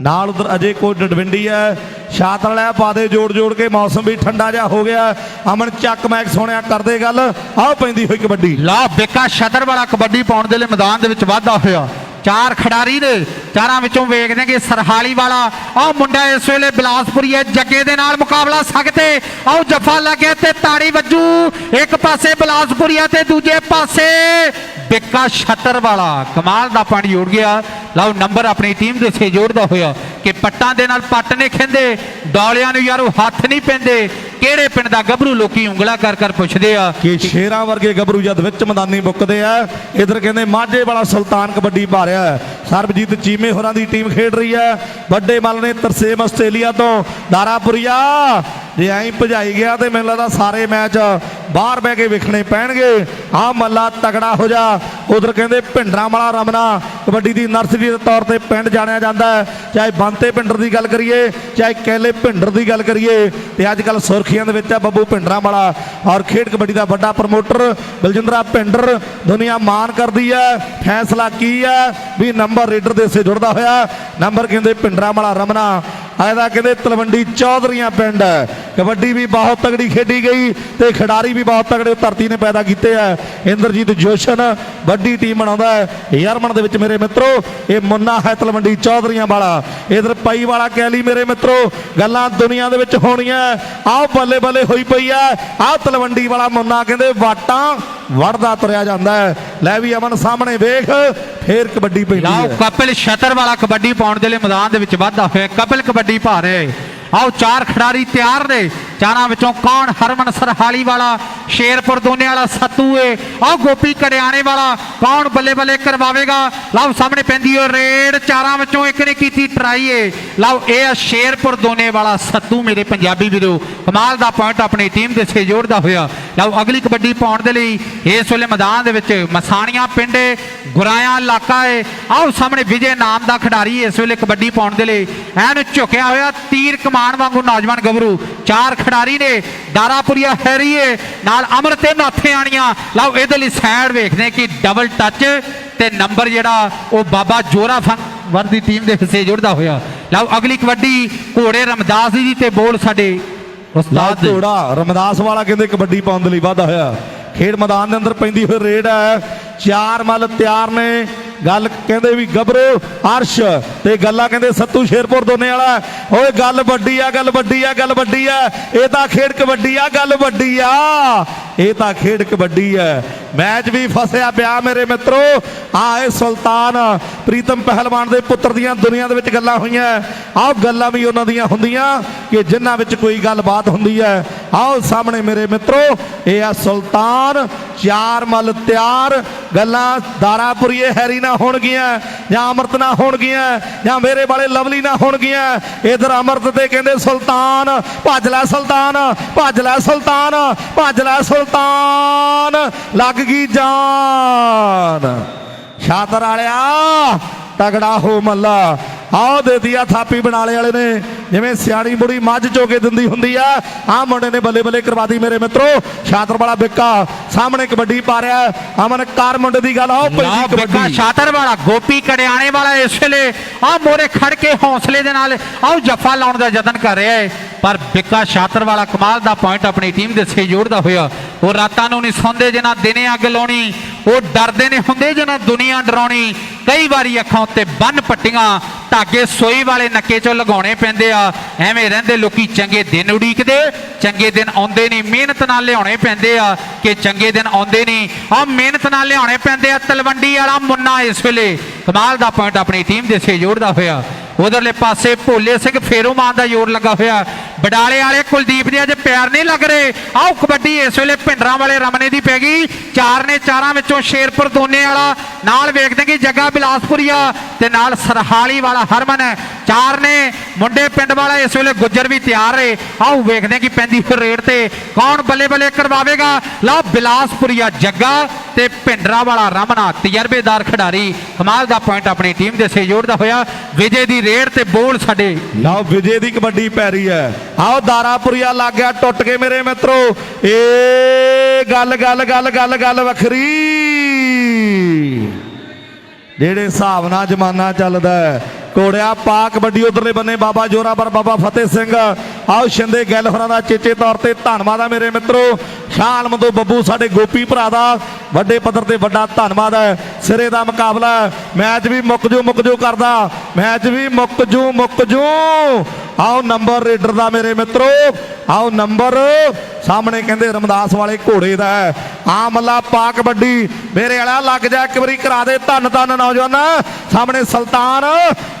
ਨਾਲ ਉਧਰ ਅਜੇ ਕੋਈ ਡਡਵਿੰਡੀ ਹੈ। ਛਾਤ ਲੈ ਪਾ ਦੇ ਜੋੜ ਜੋੜ ਕੇ, ਮੌਸਮ ਵੀ ਠੰਡਾ ਜਿਹਾ ਹੋ ਗਿਆ। ਅਮਨ ਚੱਕ ਮੈਕ ਸੋਹਣਿਆ ਕਰਦੇ ਗੱਲ। ਆਹ ਪੈਂਦੀ ਹੋਈ ਕਬੱਡੀ। ਲਾ ਬੇਕਾ ਸ਼ਤਰ ਵਾਲਾ ਕਬੱਡੀ ਪਾਉਣ ਦੇ ਲਈ ਮੈਦਾਨ ਦੇ ਵਿੱਚ ਵਾਧਾ ਹੋਇਆ। ਚਾਰ ਖਿਡਾਰੀ ਨੇ ਚਾਰਾਂ ਵਿੱਚੋਂ ਵੇਖਦੇ ਕਿ ਸਰਹਾਲੀ ਵਾਲਾ। ਆਹ ਮੁੰਡਾ ਇਸ ਵੇਲੇ ਬਿਲਾਸਪੁਰੀ ਹੈ, ਜੱਗੇ ਦੇ ਨਾਲ ਮੁਕਾਬਲਾ ਸਕਤੇ ਆਹ ਜਫਾ ਲੱਗਿਆ ਤੇ ਤਾੜੀ ਵੱਜੂ। ਇੱਕ ਪਾਸੇ ਬਿਲਾਸਪੁਰੀਆ ਤੇ ਦੂਜੇ ਪਾਸੇ ਬੇਕਾ ਸ਼ਤਰ ਵਾਲਾ। ਕਮਾਲ ਦਾ ਪਾਣੀ ਉੜ ਗਿਆ। ਲਓ, ਨੰਬਰ ਆਪਣੀ ਟੀਮ ਦੇ ਸੇ ਜੋੜਦਾ ਹੋਇਆ। ਕਿ ਪੱਟਾਂ ਦੇ ਨਾਲ ਪੱਟ ਨਹੀਂ ਖਿੰਦੇ ਡੌਲਿਆਂ ਨੂੰ ਯਾਰ ਉਹ ਹੱਥ ਨਹੀਂ ਪੈਂਦੇ। ਕਿਹੜੇ ਪਿੰਡ ਦਾ ਗੱਭਰੂ ਲੋਕੀ ਉਂਗਲਾ ਕਰ ਕਰ ਪੁੱਛਦੇ ਆ? ਕਿ ਸ਼ੇਰਾਂ ਵਰਗੇ ਗੱਭਰੂ ਜਦ ਵਿੱਚ ਮੈਦਾਨੀ ਮੁੱਕਦੇ ਆ, ਇਧਰ ਕਹਿੰਦੇ ਮਾਝੇ ਵਾਲਾ ਸੁਲਤਾਨ ਕਬੱਡੀ ਪਾ ਰਿਹਾ ਸਰਬਜੀਤ ਚੀਮੇ ਹੋਰਾਂ ਦੀ ਟੀਮ ਖੇਡ ਰਹੀ ਹੈ। ਵੱਡੇ ਮੱਲ ਨੇ ਤਰਸੇਮ ਆਸਟ੍ਰੇਲੀਆ ਤੋਂ ਦਾਰਾਪੁਰੀਆ ਜੇ ਐਂ ਭਜਾਈ ਗਿਆ ਤੇ ਮੈਨੂੰ ਲੱਗਦਾ ਸਾਰੇ ਮੈਚ ਬਾਹਰ ਬਹਿ ਕੇ ਵੇਖਣੇ ਪੈਣਗੇ। ਆ ਮੱਲਾ ਤਗੜਾ ਹੋ ਜਾ। ਉਧਰ ਕਹਿੰਦੇ ਭਿੰਡਰਾਂ ਵਾਲਾ ਰਮਨਾ ਕਬੱਡੀ ਦੀ ਨਰਸਰੀ ਦੇ ਤੌਰ ਤੇ ਪਿੰਡ ਜਾਣਿਆ ਜਾਂਦਾ ਹੈ। ਚਾਹੇ ਬੰਤੇ ਭਿੰਡਰ ਦੀ ਗੱਲ ਕਰੀਏ, ਚਾਹੇ ਕੈਲੇ ਭਿੰਡਰ ਦੀ ਗੱਲ ਕਰੀਏ। ਤੇ ਅੱਜ ਕੱਲ ਸੁਰਖੀਆਂ ਦੇ ਵਿੱਚ ਆ ਬੱਬੂ ਭਿੰਡਰਾਂ ਵਾਲਾ ਔਰ ਖੇਡ ਕਬੱਡੀ ਦਾ ਵੱਡਾ ਪ੍ਰਮੋਟਰ ਬਲਜਿੰਦਰਾ ਭਿੰਡਰ। ਦੁਨੀਆ ਮਾਣ ਕਰਦੀ ਹੈ। ਫੈਸਲਾ ਕੀ ਹੈ? ਵੀ ਨੰਬਰ ਰੇਡਰ ਦੇ ਸੇ ਜੁੜਦਾ ਹੋਇਆ। ਨੰਬਰ ਕਹਿੰਦੇ ਭਿੰਡਰਾਂ ਵਾਲਾ ਰਮਨਾ। ਇਹਦਾ ਕਹਿੰਦੇ ਤਲਵੰਡੀ ਚੌਧਰੀਆਂ ਪਿੰਡ। ਹੈ ਕਬੱਡੀ ਵੀ ਬਹੁਤ ਤਗੜੀ ਖੇਡੀ ਗਈ ਤੇ ਖਿਡਾਰੀ ਵੀ ਬਹੁਤ ਤਗੜੇ ਧਰਤੀ ਨੇ ਪੈਦਾ ਕੀਤੇ ਆ। ਇੰਦਰਜੀਤ ਜੋਸ਼ਨ ਵੱਡੀ ਟੀਮ ਬਣਾਉਂਦਾ ਹੈ। ਯਰਮਨ ਦੇ ਵਿੱਚ ਮੇਰੇ ਮਿੱਤਰੋ, ਇਹ ਮੁੰਨਾ ਹੈ ਤਲਵੰਡੀ ਚੌਧਰੀਆਂ ਵਾਲਾ। ਇਧਰ ਪਈ ਵਾਲਾ ਕਹਿ ਲਈ ਮੇਰੇ ਮਿੱਤਰੋ, ਗੱਲਾਂ ਦੁਨੀਆ ਦੇ ਵਿੱਚ ਹੋਣੀਆਂ। ਆਹ ਬੱਲੇ ਬੱਲੇ ਹੋਈ ਪਈ ਆ ਆਹ ਤਲਵੰਡੀ ਵਾਲਾ ਮੁੰਨਾ ਕਹਿੰਦੇ ਵਾਟਾਂ ਵੜਦਾ ਤੁਰਿਆ ਜਾਂਦਾ ਹੈ। ਲੈ ਵੀ ਅਮਨ ਸਾਹਮਣੇ ਵੇਖ ਫੇਰ ਕਬੱਡੀ ਪੈਂਦੀ ਲਾਓ ਹੈ। ਕਪਿਲ ਛਤਰ ਵਾਲਾ ਕਬੱਡੀ ਪਾਉਣ ਦੇ ਲਈ ਮੈਦਾਨ ਦੇ ਵਿੱਚ ਵਾਧਾ ਹੋਇਆ ਕਪਿਲ ਕਬੱਡੀ ਪਾ ਰਹੇ ਆਓ ਚਾਰ ਖਿਡਾਰੀ ਤਿਆਰ ਨੇ। ਚਾਰਾਂ ਵਿੱਚੋਂ ਕੌਣ ਹਰਮਨ ਸਰਹਾਲੀ ਵਾਲਾ, ਸ਼ੇਰਪੁਰ ਦੋਨੇ ਵਾਲਾ, ਸੱਤੂ ਏ ਆਓ ਗੋਪੀ ਕੜਿਆਣੇ ਵਾਲਾ, ਕੌਣ ਬੱਲੇ ਬੱਲੇ ਕਰਵਾਵੇਗਾ? ਲਓ, ਸਾਹਮਣੇ ਪੈਂਦੀ ਓ ਰੇਡ, ਚਾਰਾਂ ਵਿੱਚੋਂ ਇੱਕ ਨੇ ਕੀਤੀ ਟਰਾਈ ਏ। ਲਓ, ਇਹ ਆ ਸ਼ੇਰਪੁਰ ਦੋਨੇ ਵਾਲਾ, ਸੱਤੂ ਮੇਰੇ ਪੰਜਾਬੀ ਵੀਰੋ। ਕਮਾਲ ਦਾ ਪੁਆਇੰਟ ਆਪਣੀ ਟੀਮ ਦੇ ਸੇ ਜੋੜਦਾ ਹੋਇਆ। ਲਓ, ਅਗਲੀ ਕਬੱਡੀ ਪਾਉਣ ਦੇ ਲਈ ਇਸ ਵੇਲੇ ਮੈਦਾਨ ਦੇ ਵਿੱਚ ਮਸਾਣੀਆਂ ਪਿੰਡੇ ਗੁਰਾਇਆ ਇਲਾਕਾ ਏ। ਆਓ, ਸਾਹਮਣੇ ਵਿਜੇ ਨਾਮ ਦਾ ਖਿਡਾਰੀ ਇਸ ਵੇਲੇ ਕਬੱਡੀ ਪਾਉਣ ਦੇ ਲਈ। ਐਨ ਝੁਕਿਆ ਹੋਇਆ, ਤੀਰ ਕਮਾਨ ਵਾਂਗੂ ਨੌਜਵਾਨ ਗੱਭਰੂ। ਚਾਰ ਖਿਡਾਰੀ ਨੇ ਦਾਰਾਪੁਰੀਆ ਹੈਰੀਏ ਨਾਲ ਅਮਰ ਤੇ ਨਾਥੇ ਆਣੀਆਂ। ਲਓ ਇਹਦੇ ਲਈ ਸਾਈਡ ਵੇਖਦੇ ਕਿ ਡਬਲ ਟੱਚ ਤੇ ਨੰਬਰ ਜਿਹੜਾ ਉਹ ਬਾਬਾ ਜੋਰਾ ਫੰ- ਵਰਦੀ ਟੀਮ ਦੇ ਹਿੱਸੇ ਜੁੜਦਾ ਹੋਇਆ। ਲਓ ਅਗਲੀ ਕਬੱਡੀ ਘੋੜੇ ਰਮਦਾਸ ਜੀ ਤੇ ਬੋਲ ਸਾਡੇ ਉਸਤਾਦ। ਦੇ। ਘੋੜਾ ਰਮਦਾਸ ਵਾਲਾ ਕਹਿੰਦੇ ਕਬੱਡੀ ਪਾਉਣ ਦੇ ਲਈ ਵਾਧਾ ਹੋਇਆ। ਖੇਡ ਮੈਦਾਨ ਦੇ ਅੰਦਰ ਪੈਂਦੀ ਹੋਈ ਰੇਡ ਹੈ। ਚਾਰ ਮੱਲ ਤਿਆਰ ਨੇ। ਗੱਲ ਕਹਿੰਦੇ ਵੀ ਗੱਭਰੂ ਅਰਸ਼ ਤੇ ਗੱਲਾਂ ਕਹਿੰਦੇ ਸੱਤੂ ਸ਼ੇਰਪੁਰ ਦੋਨੇ ਵਾਲਾ। ਓਏ, ਗੱਲ ਵੱਡੀ ਆ, ਗੱਲ ਵੱਡੀ ਆ, ਗੱਲ ਵੱਡੀ ਆ। ਇਹ ਤਾਂ ਖੇਡ ਕਬੱਡੀ ਆ, ਗੱਲ ਵੱਡੀ ਆ। ਇਹ ਤਾਂ ਖੇਡ ਕਬੱਡੀ ਹੈ ਮੈਚ ਵੀ ਫਸਿਆ ਪਿਆ ਮੇਰੇ ਮਿੱਤਰੋ। ਆਏ ਸੁਲਤਾਨ, ਪ੍ਰੀਤਮ ਪਹਿਲਵਾਨ ਦੇ ਪੁੱਤਰ ਦੀਆਂ ਦੁਨੀਆ ਦੇ ਵਿੱਚ ਗੱਲਾਂ ਹੋਈਆਂ। ਆਹ ਗੱਲਾਂ ਵੀ ਉਹਨਾਂ ਦੀਆਂ ਹੁੰਦੀਆਂ ਕਿ ਜਿਨ੍ਹਾਂ ਵਿੱਚ ਕੋਈ ਗੱਲਬਾਤ ਹੁੰਦੀ ਹੈ। ਆਓ ਸਾਹਮਣੇ ਮੇਰੇ ਮਿੱਤਰੋ, ਇਹ ਆ ਸੁਲਤਾਨ, ਚਾਰ ਮੱਲ ਤਿਆਰ, ਗੱਲਾਂ ਦਾਰਾਪੁਰੀਏ ਹੈਰੀ ਨਾ ਹੋਣਗੀਆਂ, ਜਾਂ ਅਮਰਤ ਨਾ ਹੋਣਗੀਆਂ, ਜਾਂ ਮੇਰੇ ਵਾਲੇ ਲਵਲੀ ਨਾ ਹੋਣਗੀਆਂ। ਇਧਰ ਅਮਰਤ ਤੇ ਕਹਿੰਦੇ ਸੁਲਤਾਨ, ਭੱਜ ਲੈ ਸੁਲਤਾਨ, ਭੱਜ ਲੈ ਸੁਲਤਾਨ, ਭੱਜ ਲੈ ਸੁਲਤਾਨ, ਲੱਗ ਗਈ ਜਾਨ। ਸ਼ਾਤਰ ਵਾਲਿਆ, ਤਗੜਾ ਹੋ ਮੱਲਾ। ਆਓ ਦੇਦੀ ਆ ਥਾਪੀ ਬਣਾਲੇ ਵਾਲੇ ਨੇ। ਜਿਵੇਂ ਸਿਆਣੀ ਬੁੜੀ ਮੱਝ ਚੋਕੇ ਦਿੰਦੀ ਹੁੰਦੀ ਆ ਆ ਮੁੰਡੇ ਨੇ ਬੱਲੇ ਬੱਲੇ ਕਰਵਾਦੀ ਮੇਰੇ ਮਿੱਤਰੋ। ਸ਼ਾਤਰ ਵਾਲਾ ਬਿੱਕਾ ਸਾਹਮਣੇ ਕਬੱਡੀ ਪਾ ਰਿਹਾ ਅਮਨ ਕਾਰ ਮੁੰਡੇ ਦੀ ਗੱਲ ਆਓ ਬਿੱਕਾ ਕਬੱਡੀ। ਸ਼ਾਤਰ ਵਾਲਾ ਗੋਪੀ ਕੜਿਆਣੇ ਵਾਲਾ ਇਸ ਵੇਲੇ। ਆ ਮੋਰੇ ਖੜ ਕੇ ਹੌਸਲੇ ਦੇ ਨਾਲ ਆਓ ਜੱਫਾ ਲਾਉਣ ਦਾ ਯਤਨ ਕਰ ਰਿਹਾ ਹੈ। ਪਰ ਬਿੱਕਾ ਸ਼ਾਤਰ ਵਾਲਾ ਕਮਾਲ ਦਾ ਪੁਆਇੰਟ ਆਪਣੀ ਟੀਮ ਦੇ ਸੇ ਜੋੜਦਾ ਹੋਇਆ। ਉਹ ਰਾਤਾਂ ਨੂੰ ਨਹੀਂ ਸੌਂਦੇ ਜਿਨ੍ਹਾਂ ਦਿਨੇ ਅੱਗ ਲਾਉਣੀ ਉਹ ਡਰਦੇ ਨੇ ਹੁੰਦੇ ਜਿਹਨਾਂ ਦੁਨੀਆ ਡਰਾਉਣੀ। ਕਈ ਵਾਰੀ ਅੱਖਾਂ ਉੱਤੇ ਬੰਨ ਪੱਟੀਆਂ, ਧਾਗੇ ਸੋਈ ਵਾਲੇ ਨੱਕੇ ਚੋਂ ਲਗਾਉਣੇ ਪੈਂਦੇ ਆ। ਐਵੇਂ ਰਹਿੰਦੇ ਲੋਕੀ ਚੰਗੇ ਦਿਨ ਉਡੀਕਦੇ, ਚੰਗੇ ਦਿਨ ਆਉਂਦੇ ਨਹੀਂ। ਮਿਹਨਤ ਨਾਲ ਲਿਆਉਣੇ ਪੈਂਦੇ ਆ ਕਿ ਚੰਗੇ ਦਿਨ ਆਉਂਦੇ ਨਹੀਂ। ਆ ਮਿਹਨਤ ਨਾਲ ਲਿਆਉਣੇ ਪੈਂਦੇ ਆ ਤਲਵੰਡੀ ਵਾਲਾ ਮੁੰਨਾ ਇਸ ਵੇਲੇ। ਕਮਾਲ ਦਾ ਪੁਆਇੰਟ ਆਪਣੀ ਟੀਮ ਦੇ ਸੇ ਜੋੜਦਾ ਹੋਇਆ। ਉਧਰਲੇ ਪਾਸੇ ਭੋਲੇ ਸਿੰਘ ਫੇਰੋਮਾਨ ਦਾ ਜ਼ੋਰ ਲੱਗਾ ਹੋਇਆ। ਬਡਾਲੇ ਵਾਲੇ ਕੁਲਦੀਪ ਦੇ ਅੱਜ ਪਿਆਰ ਨਹੀਂ ਲੱਗ ਰਹੇ। ਆਓ ਕਬੱਡੀ ਇਸ ਵੇਲੇ ਭਿੰਡਰਾਂ ਵਾਲੇ ਰਮਨੇ ਦੀ ਪੈ ਗਈ। ਚਾਰ ਨੇ ਚਾਰਾਂ ਵਿੱਚੋਂ ਸ਼ੇਰਪੁਰ ਦੋਨੇ ਵਾਲਾ। ਨਾਲ ਵੇਖਦੇ ਕਿ ਜੱਗਾ ਬਿਲਾਸਪੁਰੀਆ ਤੇ ਨਾਲ ਸਰਹਾਲੀ ਵਾਲਾ ਹਰਮਨ ਚਾਰ ਨੇ, ਮੁੰਡੇ ਪਿੰਡ ਵਾਲਾ ਇਸ ਵੇਲੇ ਗੁੱਜਰ ਵੀ ਤਿਆਰ ਰਹੇ ਆਓ ਵੇਖਦੇ ਕਿ ਪੈਂਦੀ ਰੇਡ ਤੇ ਕੌਣ ਬੱਲੇ ਬੱਲੇ ਕਰਵਾਵੇਗਾ। ਲਓ ਬਿਲਾਸਪੁਰੀਆ ਜੱਗਾ ਤੇ ਭਿੰਡਰਾ ਵਾਲਾ ਰਮਨਾ, ਤਜਰਬੇਦਾਰ ਖਿਡਾਰੀ। ਕਮਾਲ ਦਾ ਪੁਆਇੰਟ ਆਪਣੀ ਟੀਮ ਦੇ ਸੇ ਜੋੜਦਾ ਹੋਇਆ। ਵਿਜੇ ਦੀ ਰੇਡ ਤੇ ਬੋਲ ਸਾਡੇ। ਲਓ ਵਿਜੇ ਦੀ ਕਬੱਡੀ ਪੈ ਰਹੀ ਹੈ। ਆਓ ਦਾਰਾਪੁਰੀਆ ਲੱਗ ਗਿਆ, ਟੁੱਟ ਕੇ ਮੇਰੇ ਮਿੱਤਰੋ। ਏ ਗੱਲ ਗੱਲ ਗੱਲ ਗੱਲ ਗੱਲ ਵੱਖਰੀ। ਜਿਹੜੇ ਹਿਸਾਬ ਨਾਲ ਜ਼ਮਾਨਾ ਚੱਲਦਾ ਹੈ ਕੋੜਿਆ ਪਾਕ ਵੱਡੀ ਉਧਰਲੇ ਬੰਨੇ ਬਾਬਾ ਜੋਰਾਵਰ ਬਾਬਾ ਫਤਿਹ ਸਿੰਘ। ਆਓ ਸ਼ਿੰਦੇ ਗਿੱਲ ਹੋਰਾਂ ਦਾ, ਚੇਚੇ ਤੌਰ ਤੇ ਧੰਨਵਾਦ ਆ ਮੇਰੇ ਮਿੱਤਰੋ। ਸ਼ਾਹ ਆਲਮ ਤੋਂ ਬੱਬੂ, ਸਾਡੇ ਗੋਪੀ ਭਰਾ ਦਾ, ਵੱਡੇ ਪੱਧਰ ਤੇ ਵੱਡਾ ਧੰਨਵਾਦ ਹੈ ਸਿਰੇ ਦਾ ਮੁਕਾਬਲਾ। ਮੈਚ ਵੀ ਮੁੱਕ ਜੂ ਮੁੱਕ ਜੂ ਕਰਦਾ। ਮੈਚ ਵੀ ਮੁੱਕ ਜੂ ਮੁੱਕ ਜੂ। ਆਓ ਨੰਬਰ ਰੇਡਰ ਦਾ ਮੇਰੇ ਮਿੱਤਰੋ। ਆਓ ਨੰਬਰ, ਸਾਹਮਣੇ ਕਹਿੰਦੇ ਰਮਦਾਸ ਵਾਲੇ ਘੋੜੇ ਦਾ ਹੈ। ਆਮਲਾ ਪਾ ਕਬੱਡੀ ਮੇਰੇ ਵਾਲਾ ਲੱਗ ਜਾ, ਇੱਕ ਵਾਰੀ ਕਰਾ ਦੇ, ਧੰਨ ਧੰਨ ਨੌਜਵਾਨ। ਸਾਹਮਣੇ ਸੁਲਤਾਨ,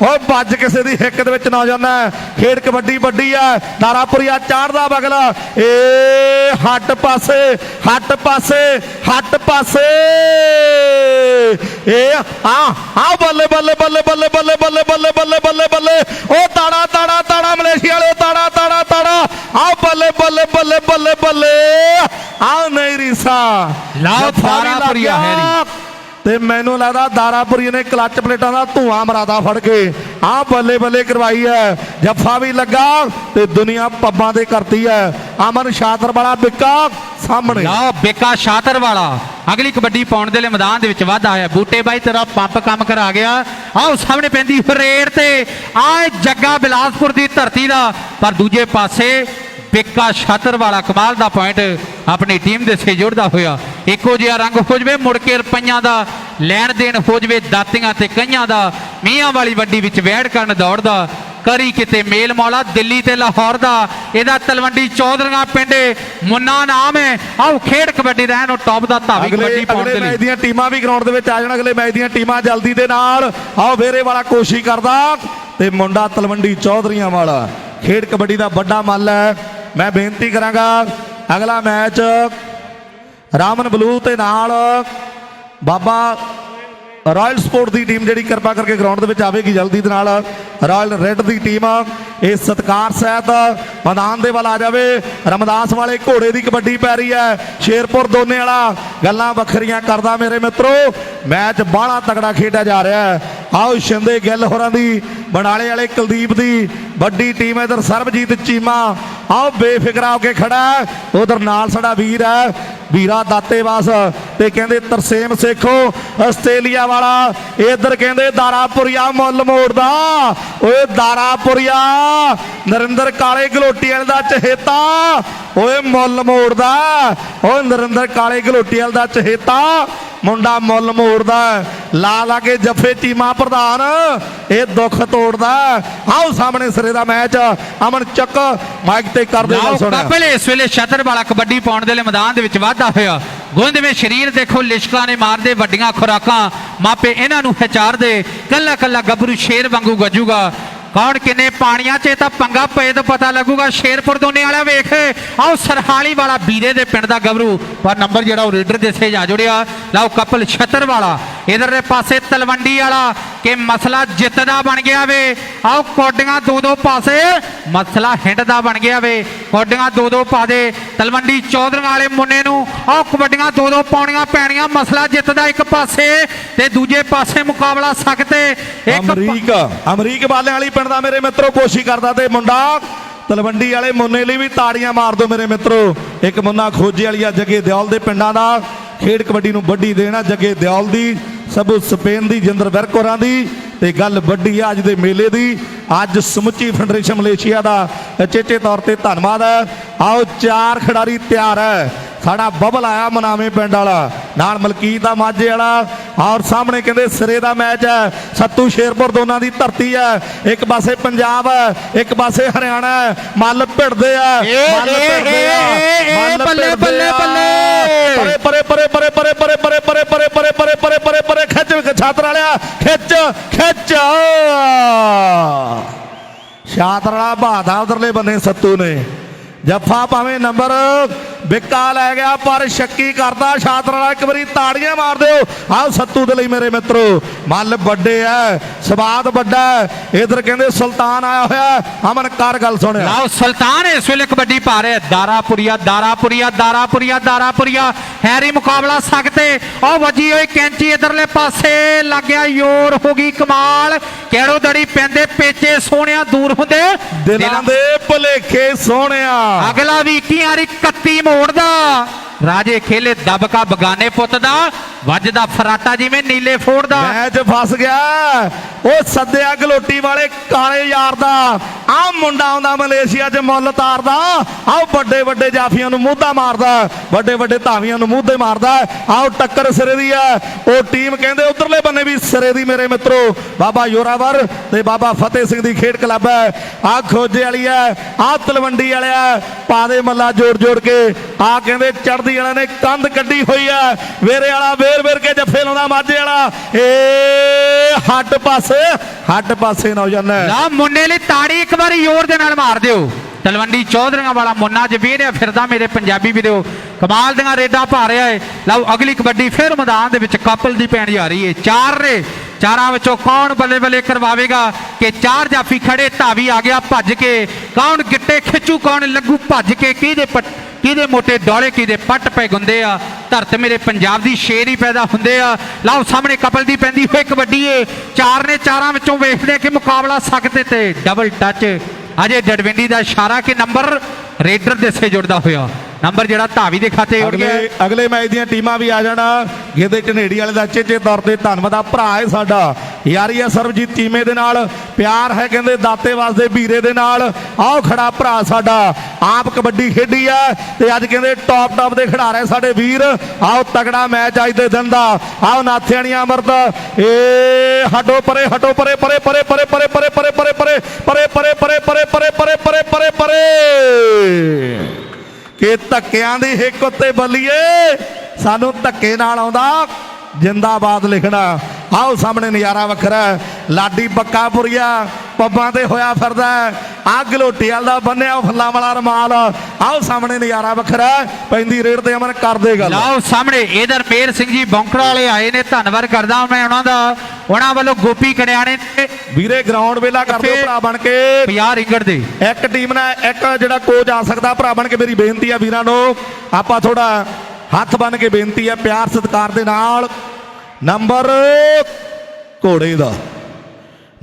ਉਹ ਵੱਜ ਕਿਸੇ ਦੀ ਹਿੱਕ ਦੇ ਵਿੱਚ ਨੌਜਵਾਨ ਖੇਡ ਕਬੱਡੀ ਵੱਡੀ ਆ ਦਾਰਾਪੁਰੀਆ ਚਾੜਦਾ ਬਗਲਾ ਏ ਹੱਟ ਪਾਸੇ ਹੱਟ ਪਾਸੇ ਹੱਟ ਪਾਸੇ ਏ ਆ ਆ ਬੱਲੇ ਬੱਲੇ ਬੱਲੇ ਬੱਲੇ ਬੱਲੇ ਬੱਲੇ ਬੱਲੇ ਬੱਲੇ ਬੱਲੇ ਬੱਲੇ ਉਹ ਤਾੜਾ ਤਾੜਾ ਤਾੜਾ ਮਲੇਸ਼ੀਆ ਵਾਲੇ ਤਾੜਾ ਤਾੜਾ ਤਾੜਾ ਆ ਬੱਲੇ ਬੱਲੇ ਬੱਲੇ ਬੱਲੇ ਬੱਲੇ ਆ ਨਹੀਂ ਰੀਸਾ ਦਾਰਾਪੁਰੀਆ ਗਿਆ। ਹੈਰੀ। ਤੇ ਮੈਨੂੰ ਲੱਗਦਾ ਦਾਰਾਪੁਰੀ ਨੇ ਕਲੱਚ ਪਲੇਟਾਂ ਦਾ ਧੂਆਂ ਮਰਾਦਾ ਫੜ ਕੇ। ਆ ਬੱਲੇ ਬੱਲੇ ਕਰਵਾਈ ਹੈ। ਜੱਫਾ ਵੀ ਲੱਗਾ ਤੇ ਦੁਨੀਆ ਪੱਬਾਂ ਤੇ ਕਰਤੀ ਹੈ। ਅਮਨ ਸ਼ਾਤਰ ਵਾਲਾ ਬਿੱਕਾ ਸਾਹਮਣੇ। ਲਓ, ਬੇਕਾ ਸ਼ਾਤਰ ਵਾਲਾ। ਅਗਲੀ ਕਬੱਡੀ ਪਾਉਣ ਦੇ ਲਈ ਮੈਦਾਨ ਦੇ ਵਿੱਚ ਵਾਧਾ ਆਇਆ। ਬੂਟੇ ਬਾਈ ਤੇਰਾ ਪੰਪ ਕੰਮ ਕਰਾ ਗਿਆ। ਆਓ ਸਾਹਮਣੇ ਪੈਂਦੀ ਰੇਡ ਤੇ। ਆਏ ਜੱਗਾ ਬਿਲਾਸਪੁਰ ਦੀ ਧਰਤੀ ਦਾ। ਪਰ ਦੂਜੇ ਪਾਸੇ ਬੇਕਾ ਸ਼ਾਤਰ ਵਾਲਾ ਕਮਾਲ ਦਾ ਪੁਆਇੰਟ ਆਪਣੀ ਟੀਮ ਦੇ ਸੇ ਜੁੜਦਾ ਹੋਇਆ। ਇੱਕੋ ਜਿਹਾ ਰੰਗ ਹੋ ਜਵੇ ਮੁੜ ਕੇ ਰੁਪਈਆਂ ਦਾ ਲੈਣ ਦੇਣ ਹੋ ਜਵੇ ਦਾਤੀਆਂ ਤੇ ਕਈਆਂ ਦਾ ਮੀਆਂ ਵਾਲੀ ਵੱਡੀ ਵਿੱਚ ਵੈੜ ਕਰਨ ਦੌੜਦਾ। ਕਰੀ ਕਿਤੇ ਮੇਲ ਮੌਲਾ ਦਿੱਲੀ ਤੇ ਲਾਹੌਰ ਦਾ। ਇਹਦਾ ਤਲਵੰਡੀ ਚੌਧਰੀਆਂ ਪਿੰਡ ਮੁੰਨਾ ਨਾਮ ਹੈ। ਆਓ ਖੇਡ ਕਬੱਡੀ ਦਾ ਇਹਨੂੰ ਟੌਪ ਦਾ ਧਾਵੀ ਕਬੱਡੀ ਪਾਉਣ ਦੇ ਮੈਚ ਲਈ ਦੀਆਂ ਟੀਮਾਂ ਵੀ ਗਰਾਊਂਡ ਦੇ ਵਿੱਚ ਆ ਜਾਣ ਅਗਲੇ ਮੈਚ ਦੀਆਂ ਟੀਮਾਂ ਜਲਦੀ ਦੇ ਨਾਲ। ਆਓ ਵੇਰੇ ਵਾਲਾ ਕੋਸ਼ਿਸ਼ ਕਰਦਾ। ਤੇ ਮੁੰਡਾ ਤਲਵੰਡੀ ਚੌਧਰੀਆਂ ਵਾਲਾ। ਖੇਡ ਕਬੱਡੀ ਦਾ ਵੱਡਾ ਮੱਲ ਹੈ। ਮੈਂ ਬੇਨਤੀ ਕਰਾਂਗਾ ਅਗਲਾ ਮੈਚ ਰਾਮਨ ਬਲੂ ਤੇ ਨਾਲ ਬਾਬਾ ਰਾਇਲ ਸਪੋਰਟ ਦੀ ਟੀਮ ਜਿਹੜੀ ਕਿਰਪਾ ਕਰਕੇ ਗਰਾਊਂਡ ਦੇ ਵਿੱਚ ਆਵੇਗੀ ਜਲਦੀ ਦੇ ਨਾਲ। ਰਾਇਲ ਰੈੱਡ ਦੀ ਟੀਮ ਇਹ ਸਤਕਾਰ ਸਹਿਤ ਮੈਦਾਨ ਦੇ ਵੱਲ ਆ ਜਾਵੇ। ਰਮਦਾਸ ਵਾਲੇ ਘੋੜੇ ਦੀ ਕਬੱਡੀ ਪੈ ਰਹੀ ਹੈ। ਸ਼ੇਰਪੁਰ ਦੋਨੇ ਵਾਲਾ ਗੱਲਾਂ ਵੱਖਰੀਆਂ ਕਰਦਾ ਮੇਰੇ ਮਿੱਤਰੋ। ਮੈਚ ਬਾਹਲਾ ਤਗੜਾ ਖੇਡਿਆ ਜਾ ਰਿਹਾ ਹੈ। ਆਓ ਸ਼ਿੰਦੇ ਗਿੱਲ ਹੋਰਾਂ ਦੀ ਬਨਾਲੇ ਵਾਲੇ ਕੁਲਦੀਪ ਦੀ ਵੱਡੀ ਟੀਮ ਇਧਰ ਸਰਬਜੀਤ ਚੀਮਾ। ਆਓ ਬੇਫਿਕਰਾ ਹੋ ਕੇ ਖੜਾ ਉਧਰ ਨਾਲ ਸਾਡਾ ਵੀਰ ਹੈ, ਵੀਰਾ ਦਾਤੇਵਾਸ ਤੇ ਕਹਿੰਦੇ ਤਰਸੇਮ ਸੇਖੋ, ਆਸਟ੍ਰੇਲੀਆ ਵਾਲਾ। ਇਧਰ ਕਹਿੰਦੇ ਦਾਰਾਪੁਰੀਆ ਮੁੱਲ ਮੋੜਦਾ ਓਏ ਦਾਰਾਪੁਰੀਆ, ਨਰਿੰਦਰ ਕਾਲੇ ਗਲੋਟੀ ਵਾਲੇ ਦਾ ਚਹੇਤਾ। ਓਏ ਮੁੱਲ ਮੋੜਦਾ ਓਏ ਨਰਿੰਦਰ ਕਾਲੇ ਗਲੋਟੀ ਵਾਲੇ ਦਾ ਚਹੇਤਾ। ਮੁੰਡਾ ਮੁੱਲ ਮੋੜਦਾ ਲਾ ਲਾ ਕੇ ਜੱਫੇ ਚੀਮਾ ਪ੍ਰਧਾਨ। ਇਹ ਦੁੱਖ ਤੋੜਦਾ ਆਓ ਸਾਹਮਣੇ ਸਿਰੇ ਦਾ ਮੈਚ। ਅਮਨ ਚੱਕ ਮਾਈਕ ਤੇ ਕਰਦੇ ਲਓ ਗੱਲ ਸੁਣਿਆ ਕਪਲ ਇਸ ਵੇਲੇ ਛਤਰ ਵਾਲਾ ਕਬੱਡੀ ਪਾਉਣ ਦੇ ਲਈ ਮੈਦਾਨ ਦੇ ਵਿੱਚ ਵਾਧਾ ਹੋਇਆ। ਗੁੰਦਵੇਂ ਸਰੀਰ ਦੇਖੋ ਲਿਸ਼ਕਾਂ ਨੇ ਮਾਰਦੇ ਵੱਡੀਆਂ ਖੁਰਾਕਾਂ। ਮਾਪੇ ਇਹਨਾਂ ਨੂੰ ਹਚਾਰਦੇ। ਕੱਲਾ ਕੱਲਾ ਗੱਭਰੂ ਸ਼ੇਰ ਵਾਂਗੂ ਗੱਜੂਗਾ। ਕੌਣ ਕਿੰਨੇ ਪਾਣੀਆਂ 'ਚ ਇਹ ਤਾਂ ਪੰਗਾ ਪਏ ਤਾਂ ਪਤਾ ਲੱਗੂਗਾ। ਸ਼ੇਰਪੁਰ ਦੋਨੇ ਵਾਲਾ ਵੇਖ। ਆਓ ਸਰਹਾਲੀ ਵਾਲਾ ਵੀਰੇ ਦੇ ਪਿੰਡ ਦਾ ਗੱਭਰੂ। ਪਰ ਨੰਬਰ ਜਿਹੜਾ ਉਹ ਰੇਡਰ ਦੇ ਸੇ ਜਾ ਜੁੜਿਆ। ਲਓ ਕਪਲ ਛਤਰ ਵਾਲਾ। ਇਧਰਲੇ ਪਾਸੇ ਤਲਵੰਡੀ ਵਾਲਾ। ਕਿ ਮਸਲਾ ਜਿੱਤਦਾ ਬਣ ਗਿਆ ਵੇ। ਆਓ ਕੋਡੀਆਂ ਦੋ ਦੋ ਪਾਸੇ, ਮਸਲਾ ਹਿੰਡ ਬਣ ਗਿਆ ਵੇ। ਕੋਡੀਆਂ ਦੋ ਦੋ ਪਾ ਦੇ, ਤਲਵੰਡੀ ਚੌਧਰੀਆਂ ਵਾਲੇ ਮੁੰਨੇ ਨੂੰ। ਆਓ ਕਬੱਡੀਆਂ ਦੋ ਦੋ ਪਾਉਣੀਆਂ ਪੈਣੀਆਂ, ਮਸਲਾ ਜਿੱਤ ਇੱਕ ਪਾਸੇ ਤੇ ਦੂਜੇ ਪਾਸੇ ਮੁਕਾਬਲਾ ਸਕਤੇ ਇੱਕ ਅਮਰੀਕ ਅਮਰੀਕ ਵਾਲਿਆਂ ਵਾਲੀ ਪਿੰਡ ਦਾ ਮੇਰੇ ਮਿੱਤਰੋ, ਕੋਸ਼ਿਸ਼ ਕਰਦਾ ਤੇ ਮੁੰਡਾ ਤਲਵੰਡੀ ਵਾਲੇ ਮੁੰਨੇ ਲਈ ਵੀ ਤਾੜੀਆਂ ਮਾਰ ਦਿਓ ਮੇਰੇ ਮਿੱਤਰੋ। ਇੱਕ ਮੁੰਨਾ ਖੋਜੇ ਵਾਲੀ ਆ ਜੱਗੇ ਦਿਓਲ ਦੇ ਪਿੰਡਾਂ ਦਾ। ਖੇਡ ਕਬੱਡੀ ਨੂੰ ਵੱਡੀ ਦੇਣਾ ਜੱਗੇ ਦਿਓਲ ਦੀ। ਸਭੂ ਸਪੇਨ ਦੀ, ਜਿੰਦਰ ਵਿਰਕੋਰਾਂ ਦੀ ਤੇ ਗੱਲ ਵੱਡੀ ਆ ਅੱਜ ਦੇ ਮੇਲੇ ਦੀ। ਅੱਜ ਸਮੁੱਚੀ ਫੈਡਰੇਸ਼ਨ ਮਲੇਸ਼ੀਆ ਦਾ ਚੇਚੇ ਤੌਰ ਤੇ ਧੰਨਵਾਦ ਹੈ। ਆਓ ਚਾਰ ਖਿਡਾਰੀ ਤਿਆਰ ਹੈ। ਸਾਡਾ ਬਬਲ ਆਇਆ ਮਨਾਵੇਂ ਪਿੰਡ ਵਾਲਾ ਨਾਲ ਮਲਕੀਤ ਦਾ ਮਾਝੇ ਵਾਲਾ ਔਰ ਸਾਹਮਣੇ ਕਹਿੰਦੇ ਸਿਰੇ ਦਾ ਮੈਚ ਹੈ ਸੱਤੂ ਸ਼ੇਰਪੁਰ ਦੋਨਾਂ ਦੀ ਧਰਤੀ ਹੈ ਇੱਕ ਪਾਸੇ ਪੰਜਾਬ ਹੈ ਇੱਕ ਪਾਸੇ ਹਰਿਆਣਾ ਹੈ ਮੱਲ ਭਿੜਦੇ ਆ ਮੱਲ ਭਿੜਦੇ ਆ, ਮੱਲ ਬੱਲੇ। ਬੱਲੇ। ਪਰੇ ਪਰੇ ਪਰੇ ਪਰੇ ਪਰੇ ਪਰੇ ਪਰੇ ਪਰੇ ਪਰੇ ਪਰੇ ਪਰੇ ਪਰੇ ਪਰੇ ਖਿੱਚ ਛਾਤਰ ਵਾਲਿਆ ਖਿੱਚ ਖਿੱਚ ਛਾਤਰ ਵਾਲਾ ਬਾਦਾ ਉਧਰਲੇ ਬੰਨੇ ਸੱਤੂ ਨੇ ਜੱਫਾ ਭਾਵੇਂ ਨੰਬਰ ਵਿੱਕਾ ਲੈ ਗਿਆ, ਪਰ ਸ਼ੱਕੀ ਕਰਦਾ, ਛਾਤਰ ਵਾਲਾ ਇੱਕ ਵਾਰੀ ਤਾੜੀਆਂ ਮਾਰ ਦਿਓ। ਆਹ ਸੱਤੂ ਦੇ ਲਈ ਮੇਰੇ ਮਿੱਤਰੋ, ਮੱਲ ਵੱਡੇ ਐ, ਸਵਾਦ ਵੱਡਾ ਇਧਰ ਕਹਿੰਦੇ ਸੁਲਤਾਨ ਆਇਆ ਹੋਇਆ ਅਮਨ, ਕਰ ਗੱਲ ਸੁਣਿਆ ਲਓ, ਸੁਲਤਾਨ ਇਸ ਵੇਲੇ ਕਬੱਡੀ ਪਾ ਰਿਹਾ ਦਾਰਾਪੁਰੀਆ ਦਾਰਾਪੁਰੀਆ ਦਾਰਾਪੁਰੀਆ ਦਾਰਾਪੁਰੀਆ। ਹੈਰੀ ਮੁਕਾਬਲਾ ਸਕਦੇ ਉਹ ਵੱਜੀ ਹੋਈ ਕੈਂਚੀ ਇਧਰਲੇ ਪਾਸੇ ਲੱਗਿਆ ਯੋਰ ਹੋ ਗਈ ਕਮਾਲ। ਕਿਹੜੋ ਦੜੀ ਪੈਂਦੇ? ਪੇਚੇ ਸੋਹਣਿਆ ਦੂਰ ਹੁੰਦੇ। ਦਿਲਾਂ ਦੇ ਭੁਲੇਖੇ ਸੋਹਣਿਆ। ਅਗਲਾ ਵੀ ਕੀ ਯਾਰੀ 31 ਮੋੜਦਾ ਰਾਜੇ ਖੇਲੇ ਦਬਕਾ ਬਗਾਨੇ ਪੁੱਤ ਦਾ। ਵੱਜਦਾ ਫਰਾਟਾ ਜਿਵੇਂ ਨੀਲੇ ਫੋੜਦਾ ਮੈਚ ਫਸ ਗਿਆ। ਉਹ ਸੱਦਿਆ ਗਲੋਟੀ ਵਾਲੇ ਕਾਲੇ ਯਾਰ ਦਾ। ਆਹ ਮੁੰਡਾ ਆਉਂਦਾ ਮਲੇਸ਼ੀਆ 'ਚ ਮੁੱਲ ਤਾਰਦਾ। ਆਹ ਵੱਡੇ ਵੱਡੇ ਜਾਫੀਆਂ ਨੂੰ ਮੂਧਾ ਮਾਰਦਾ। ਵੱਡੇ ਵੱਡੇ ਧਾਵੀਆਂ ਨੂੰ ਮੂਧੇ ਮਾਰਦਾ। ਆਹ ਟੱਕਰ ਸਿਰੇ ਦੀ ਆ ਉਹ ਟੀਮ ਕਹਿੰਦੇ ਉਧਰਲੇ ਬੰਨੇ ਵੀ ਸਿਰੇ ਦੀ ਮੇਰੇ ਮਿੱਤਰੋ। ਬਾਬਾ ਯੋਰਾਵਰ ਤੇ ਬਾਬਾ ਫਤਿਹ ਸਿੰਘ ਦੀ ਖੇਡ ਕਲੱਬ ਹੈ। ਆਹ ਖੋਜੇ ਵਾਲੀ ਹੈ। ਆਹ ਤਲਵੰਡੀ ਵਾਲਿਆ। ਪਾ ਦੇ ਮੱਲਾ ਜੋੜ ਜੋੜ ਕੇ। ਆਹ ਕਹਿੰਦੇ ਚੜਦੀ ਵਾਲਿਆਂ ਨੇ ਕੰਧ ਕੱਢੀ ਹੋਈ ਹੈ। ਵੇਰੇ ਵਾਲਾ ਵੇਰ ਵੇਰ ਕੇ ਜੱਫੇ ਲਾਉਂਦਾ ਮਾਝੇ ਵਾਲਾ ਏ ਹੱਡ ਪਾਸੇ ਹੱਡ ਪਾਸੇ ਨਾ ਲਾ ਮੁੰਨੇ ਲਈ ਤਾੜੀ ਇੱਕ ਵਾਰੀ ਜ਼ੋਰ ਦੇ ਨਾਲ ਮਾਰ ਦਿਓ। ਤਲਵੰਡੀ ਚੌਧਰੀਆਂ ਵਾਲਾ ਮੁੰਨਾ ਜਵੇਰਿਆ ਫਿਰਦਾ ਮੇਰੇ ਪੰਜਾਬੀ ਵੀਰੋ। ਕਮਾਲ ਦੀਆਂ ਰੇਡਾਂ ਪਾ ਰਿਹਾ ਏ। ਲਓ, ਅਗਲੀ ਕਬੱਡੀ ਫਿਰ ਮੈਦਾਨ ਦੇ ਵਿੱਚ ਕਪਲ ਦੀ ਪੈਣ ਜਾ ਰਹੀ ਏ। ਚਾਰ ਨੇ, ਚਾਰਾਂ ਵਿੱਚੋਂ ਕੌਣ ਬੱਲੇ ਬੱਲੇ ਕਰਵਾਵੇਗਾ ਕਿ ਚਾਰ ਜਾਫੀ ਖੜੇ, ਧਾਵੀ ਆ ਗਿਆ ਭੱਜ ਕੇ। ਕੌਣ ਗਿੱਟੇ ਖਿੱਚੂ, ਕੌਣ ਲੱਗੂ ਭੱਜ ਕੇ। ਕਿਹਦੇ ਪੱਟ ਕਿਹਦੇ ਮੋਟੇ ਡੋਲੇ, ਕਿਹਦੇ ਪੱਟ ਪੈ ਗੁੰਦੇ ਆ। ਧਰਤ ਮੇਰੇ ਪੰਜਾਬ ਦੀ ਸ਼ੇਰ ਹੀ ਪੈਦਾ ਹੁੰਦੇ ਆ। ਲਓ ਸਾਹਮਣੇ ਕਪਲ ਦੀ ਪੈਂਦੀ ਹੋਈ ਕਬੱਡੀ ਏ। ਚਾਰ ਨੇ ਚਾਰਾਂ ਵਿੱਚੋਂ ਵੇਖਦੇ ਕਿ ਮੁਕਾਬਲਾ ਸਕਤੇ ਤੇ ਡਬਲ ਟੱਚ ਅਜੇ ਡਡਵਿੰਡੀ ਦਾ ਇਸ਼ਾਰਾ ਕਿ ਨੰਬਰ ਰੇਡਰ ਦੇ ਸੇ ਜੁੜਦਾ ਹੋਇਆ। ਨੰਬਰ ਜਿਹੜਾ ਧਾਵੀ ਦੇ ਖਾਤੇ ਉੱਡ ਗਿਆ ਅਗਲੇ ਅਗਲੇ ਮੈਚ ਦੀਆਂ ਟੀਮਾਂ ਵੀ ਆ ਜਾਣਾ ਜਿਹਦੇ ਝਨੇੜੀ ਵਾਲੇ ਦਾ ਚੇਚੇ ਤੌਰ ਤੇ ਧੰਨਵਾਦ ਆ ਭਰਾ ਹੈ ਸਾਡਾ ਯਾਰੀ ਆ ਸਰਬਜੀਤ ਚੀਮੇ ਦੇ ਨਾਲ ਪਿਆਰ ਹੈ ਕਹਿੰਦੇ ਦਾਤੇ ਵਾਸਤੇ ਵੀਰੇ ਦੇ ਨਾਲ ਆਓ ਖੜਾ ਭਰਾ ਸਾਡਾ ਆਪ ਕਬੱਡੀ ਖੇਡੀ ਆ ਤੇ ਅੱਜ ਕਹਿੰਦੇ ਟੌਪ ਟੌਪ ਦੇ ਖਿਡਾਰੇ ਸਾਡੇ ਵੀਰ ਆਓ ਤਗੜਾ ਮੈਚ ਅੱਜ ਦੇ ਦਿਨ ਦਾ ਆਓ ਨਾਥਿਆਣੀ ਅਮਰਤ ਏ ਹਟੋ ਪਰੇ ਹਟੋ ਪਰੇ ਪਰੇ ਪਰੇ ਪਰੇ ਪਰੇ ਪਰੇ ਪਰੇ ਪਰੇ ਪਰੇ ਪਰੇ ਪਰੇ ਪਰੇ ਪਰੇ ਪਰੇ ਪਰੇ ਪਰੇ ਪਰੇ ਪਰੇ ਕਿ ਧੱਕਿਆਂ ਦੀ ਹਿੱਕ ਉੱਤੇ ਬੱਲੀਏ। ਸਾਨੂੰ ਧੱਕੇ ਨਾਲ ਆਉਂਦਾ। ਜਿੰਦਾਬਾਦ ਲਿਖਣਾ। ਆਓ ਸਾਹਮਣੇ ਨਜ਼ਾਰਾ ਵੱਖਰਾ। ਲਾਡੀ ਬੱਕਾਪੁਰੀਆ ਪੱਬਾਂ ਤੇ ਹੋਇਆ ਫਿਰਦਾ। ਆ ਗਲੋਟੀ ਵਾਲ ਦਾ ਬੰਨਿਆ ਫੁੱਲਾਂ ਵਾਲਾ ਰਮਾਲ। ਆਓ ਸਾਹਮਣੇ ਨਜ਼ਾਰਾ ਵੱਖਰਾ। ਪੈਂਦੀ ਰੇਡ ਤੇ ਅਮਨ ਕਰਦੇ ਗੱਲ। ਲਓ ਸਾਹਮਣੇ ਇਧਰ ਮੇਰ ਸਿੰਘ ਜੀ ਬੌਂਕੜਾ ਵਾਲੇ ਆਏ ਨੇ ਧੰਨਵਾਦ ਕਰਦਾ ਮੈਂ ਉਹਨਾਂ ਦਾ। ਉਹਨਾਂ ਵੱਲੋਂ ਗੋਪੀ ਕੜਿਆਣੇ ਵੀਰੇ ਗਰਾਊਂਡ ਵੇਲਾ ਕਰ ਦਿਓ ਫਿਰ- ਭਰਾ ਬਣ ਕੇ। 50 ਰਿੰਗੜ ਦੇ। ਇੱਕ ਟੀਮ ਨਾਲ ਇੱਕ ਜਿਹੜਾ ਕੋਚ ਆ ਸਕਦਾ ਭਰਾ ਬਣ ਕੇ ਮੇਰੀ ਬੇਨਤੀ ਆ ਵੀਰਾਂ ਨੂੰ। ਆਪਾਂ ਥੋੜਾ ਹੱਥ ਬਨ ਕੇ ਬੇਨਤੀ ਹੈ, ਪਿਆਰ ਸਤਿਕਾਰ ਦੇ ਨਾਲ। ਨੰਬਰ ਘੋੜੇ ਦਾ।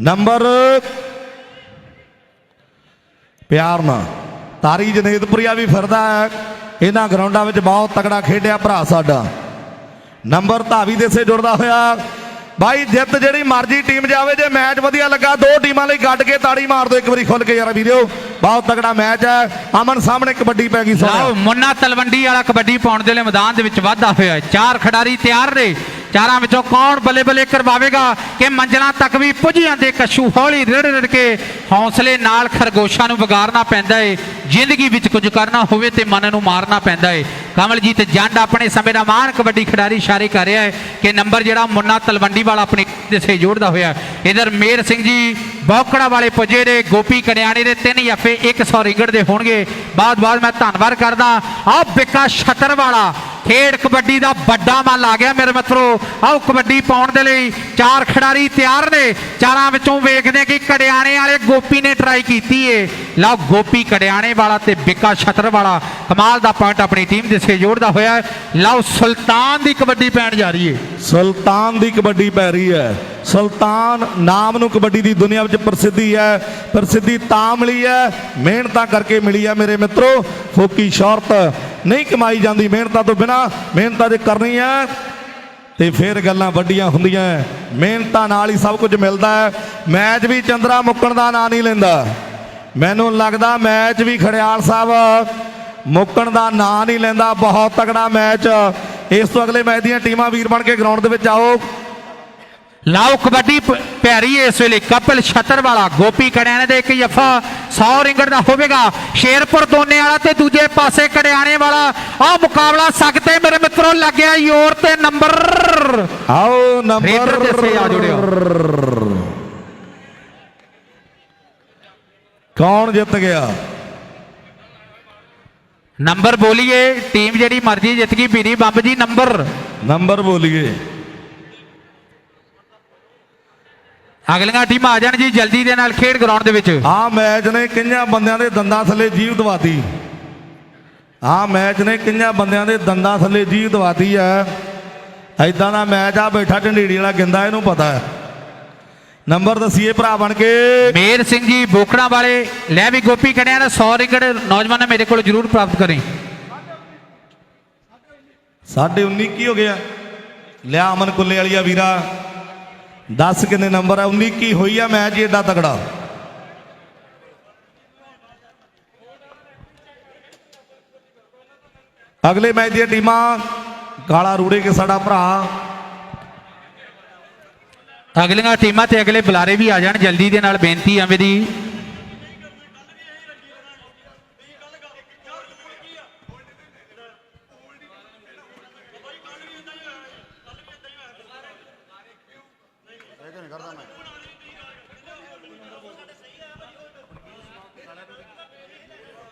ਨੰਬਰ ਪਿਆਰ ਨਾਲ। ਤਾਰੀ ਜਨੇਦਪੁਰੀਆ ਵੀ ਫਿਰਦਾ ਹੈ। ਇਹਨਾਂ ਗਰਾਊਂਡਾਂ ਵਿੱਚ ਬਹੁਤ ਤਕੜਾ ਖੇਡਿਆ ਭਰਾ ਸਾਡਾ। ਨੰਬਰ ਧਾਵੀ ਦੇ ਸੇ ਜੁੜਦਾ ਹੋਇਆ। ਬਾਈ ਜਿੱਤ ਜਿਹੜੀ ਮਰਜ਼ੀ ਟੀਮ ਜਾਵੇ, ਜੇ ਮੈਚ ਵਧੀਆ ਲੱਗਾ, ਦੋ ਟੀਮਾਂ ਲਈ ਗੱਡ ਕੇ ਤਾੜੀ ਮਾਰ ਦਿਓ, ਇੱਕ ਵਾਰੀ ਖੁੱਲ ਕੇ ਯਾਰ ਵੀਡੀਓ ਬਹੁਤ ਤਗੜਾ ਮੈਚ ਹੈ। ਅਮਨ ਸਾਹਮਣੇ ਕਬੱਡੀ ਪੈ ਗਈ ਸੋਹਣਾ। ਮੁੰਨਾ ਤਲਵੰਡੀ ਵਾਲਾ ਕਬੱਡੀ ਪਾਉਣ ਦੇ ਲਈ ਮੈਦਾਨ ਦੇ ਵਿੱਚ ਵਾਧਾ ਹੋਇਆ ਚਾਰ ਖਿਡਾਰੀ ਤਿਆਰ ਨੇ। ਚਾਰਾਂ ਵਿੱਚੋਂ ਕੌਣ ਬੱਲੇ ਬੱਲੇ ਕਰਵਾਵੇਗਾ ਕਿ ਮੰਜ਼ਲਾਂ ਤੱਕ ਵੀ ਪੁੱਜ ਜਾਂਦੇ ਕਸ਼ੂ ਹੌਲੀ ਰਿੜ ਰਿੜ ਕੇ ਹੌਸਲੇ ਨਾਲ ਖਰਗੋਸ਼ਾਂ ਨੂੰ ਵਿਗਾੜਨਾ ਪੈਂਦਾ ਏ, ਜ਼ਿੰਦਗੀ ਵਿੱਚ ਕੁਝ ਕਰਨਾ ਹੋਵੇ ਤੇ ਮਨ ਨੂੰ ਮਾਰਨਾ ਪੈਂਦਾ ਏ। ਕਮਲਜੀਤ ਜੰਡ ਆਪਣੇ ਸਮੇਂ ਦਾ ਮਾਨ ਕਬੱਡੀ ਖਿਡਾਰੀ ਇਸ਼ਾਰੇ ਕਰ ਰਿਹਾ ਹੈ ਕਿ ਨੰਬਰ ਜਿਹੜਾ ਮੁੰਨਾ ਤਲਵੰਡੀ ਵਾਲਾ ਆਪਣੇ ਦਿਸੇ ਜੋੜਦਾ ਹੋਇਆ ਇਧਰ ਮੇਰ ਸਿੰਘ ਜੀ ਬੌਕੜਾ ਵਾਲੇ ਪੁੱਜੇ ਦੇ ਗੋਪੀ ਕਰਿਆਣੇ ਦੇ ਤਿੰਨ ਜੱਫੇ 100 ਰਿੰਗੜ ਦੇ ਹੋਣਗੇ। ਬਾਅਦ ਬਾਅਦ ਮੈਂ ਧੰਨਵਾਦ ਕਰਦਾ। ਆ ਬਿੱਕਾ ਛਤਰ ਵਾਲਾ ਖੇਡ ਕਬੱਡੀ ਦਾ ਵੱਡਾ ਮੱਲ ਆ ਗਿਆ ਮੇਰੇ ਮਿੱਤਰੋ। ਆਓ ਕਬੱਡੀ ਪਾਉਣ ਦੇ ਲਈ ਚਾਰ ਖਿਡਾਰੀ ਤਿਆਰ ਨੇ। ਚਾਰਾਂ ਵਿੱਚੋਂ ਵੇਖਦੇ ਕਿ ਕੜਿਆਣੇ ਵਾਲੇ ਗੋਪੀ ਨੇ ਟਰਾਈ ਕੀਤੀ ਏ। ਲਓ ਗੋਪੀ ਕੜਿਆਣੇ ਵਾਲਾ ਤੇ ਬਿੱਕਾ ਛਤਰ ਵਾਲਾ। ਕਮਾਲ ਦਾ ਪੁਆਇੰਟ ਆਪਣੀ ਟੀਮ ਦੇ ਸੇ ਜੋੜਦਾ ਹੋਇਆ ਹੈ। ਲਓ ਸੁਲਤਾਨ ਦੀ ਕਬੱਡੀ ਪੈਣ ਜਾ ਰਹੀ ਏ। ਸੁਲਤਾਨ ਦੀ ਕਬੱਡੀ ਪੈ ਰਹੀ ਹੈ। ਸੁਲਤਾਨ ਨਾਮ ਨੂੰ ਕਬੱਡੀ ਦੀ ਦੁਨੀਆ ਵਿੱਚ ਪ੍ਰਸਿੱਧੀ ਹੈ। ਪ੍ਰਸਿੱਧੀ ਤਾਂ ਮਿਲੀ ਹੈ। ਮਿਹਨਤਾਂ ਕਰਕੇ ਮਿਲੀ ਹੈ ਮੇਰੇ ਮਿੱਤਰੋ। ਫੋਕੀ ਸ਼ੌਰਤ ਨਹੀਂ ਕਮਾਈ ਜਾਂਦੀ। ਮਿਹਨਤਾਂ ਤੋਂ ਬਿਨਾਂ ਮਿਹਨਤਾਂ ਜੇ ਕਰਨੀ ਹੈ ਤੇ ਫਿਰ ਗੱਲਾਂ ਵੱਡੀਆਂ ਹੁੰਦੀਆਂ। ਮਿਹਨਤਾਂ ਨਾਲ ਹੀ ਸਭ ਕੁਝ ਮਿਲਦਾ ਹੈ। ਮੈਚ ਵੀ ਚੰਦਰਾ ਮੁੱਕਣ ਦਾ ਨਾਂ ਨਹੀਂ ਲੈਂਦਾ। ਮੈਨੂੰ ਲੱਗਦਾ ਮੈਚ ਵੀ ਖੜਿਆਲ ਸਾਹਿਬ ਮੁੱਕਣ ਦਾ ਨਾਂ ਨਹੀਂ ਲੈਂਦਾ। ਬਹੁਤ ਤਕੜਾ ਮੈਚ। ਇਸ ਤੋਂ ਅਗਲੇ ਮੈਚ ਦੀਆਂ ਟੀਮਾਂ ਵੀਰ ਬਣ ਕੇ ਗਰਾਊਂਡ ਦੇ ਵਿੱਚ ਆਓ। ਲਓ ਕਬੱਡੀ ਪਿਆਰੀ ਇਸ ਵੇਲੇ ਕਪਲ ਛਤਰ ਵਾਲਾ ਗੋਪੀ ਕੜਿਆਣੇ ਦੇ ਇੱਕ ਜਫਾ 100 ਰਿੰਗੜ ਦਾ ਹੋਵੇਗਾ। ਸ਼ੇਰਪੁਰ ਦੋਨੇ ਵਾਲਾ ਤੇ ਦੂਜੇ ਪਾਸੇ ਕੜਿਆਣੇ ਵਾਲਾ। ਆ ਮੁਕਾਬਲਾ ਸਕਦੇ ਮੇਰੇ ਮਿੱਤਰੋ ਲੱਗਿਆ ਯੋਰ ਤੇ ਨੰਬਰ। ਆਓ ਨੰਬਰ। ਆ ਜੁੜਿਓ। ਕੌਣ ਜਿੱਤ ਗਿਆ? ਨੰਬਰ ਬੋਲੀਏ ਟੀਮ ਜਿਹੜੀ ਮਰਜ਼ੀ ਜਿੱਤ ਗਈ ਪੀਰੀ ਬੰਬ ਜੀ ਨੰਬਰ। ਨੰਬਰ ਬੋਲੀਏ। ਅਗਲੀਆਂ ਟੀਮਾਂ ਆ ਜਾਣ ਜੀ ਜਲਦੀ ਦੇ ਨਾਲ ਖੇਡ ਗਰਾਊਂਡ ਦੇ ਵਿੱਚ। ਆ ਮੈਚ ਨੇ ਕਿੰਨਿਆਂ ਬੰਦਿਆਂ ਦੇ ਦੰਦਾਂ ਥੱਲੇ ਜੀਵ ਦਵਾਤੀ। ਆ ਮੈਚ ਨੇ ਕਿੰਨਿਆਂ ਬੰਦਿਆਂ ਦੇ ਦੰਦਾਂ ਥੱਲੇ ਜੀਵ ਦਵਾਤੀ ਹੈ। ਐਦਾਂ ਦਾ ਮੈਚ ਆ ਬੈਠਾ ਢੰਡੀੜੀ ਵਾਲਾ ਗਿੰਦਾ ਇਹਨੂੰ ਪਤਾ ਹੈ। ਨੰਬਰ ਦਸੀਏ ਭਰਾ ਬਣ ਕੇ। ਮੇਰ ਸਿੰਘ ਜੀ ਬੋਕੜਾ ਵਾਲੇ ਲੈ ਵੀ ਗੋਪੀ ਕੜਿਆ ਨੇ 100 ਰਿੰਗੜ ਨੌਜਵਾਨ ਮੇਰੇ ਕੋਲ ਜ਼ਰੂਰ ਪ੍ਰਾਪਤ ਕਰੀ। ਸਾਢੇ 19 ਕੀ ਹੋ ਗਿਆ? ਲਿਆ ਅਮਨ ਕੁੱਲੇ ਵਾਲੀਆ ਵੀਰਾ। 10 ਕਿੰਨੇ ਨੰਬਰ ਆ? 19 ਕੀ ਹੋਈ ਆ ਮੈਚ ਏਡਾ ਤਗੜਾ ਅਗਲੇ ਮੈਚ ਦੀਆਂ ਟੀਮਾਂ ਕਾਲਾ ਰੂੜੇ ਕੇ ਸਾਡਾ ਭਰਾ। ਅਗਲੀਆਂ ਟੀਮਾਂ ਤੇ ਅਗਲੇ ਬੁਲਾਰੇ ਵੀ ਆ ਜਾਣ, ਜਲਦੀ ਦੇ ਨਾਲ ਬੇਨਤੀ ਆ ਮੇਰੀ।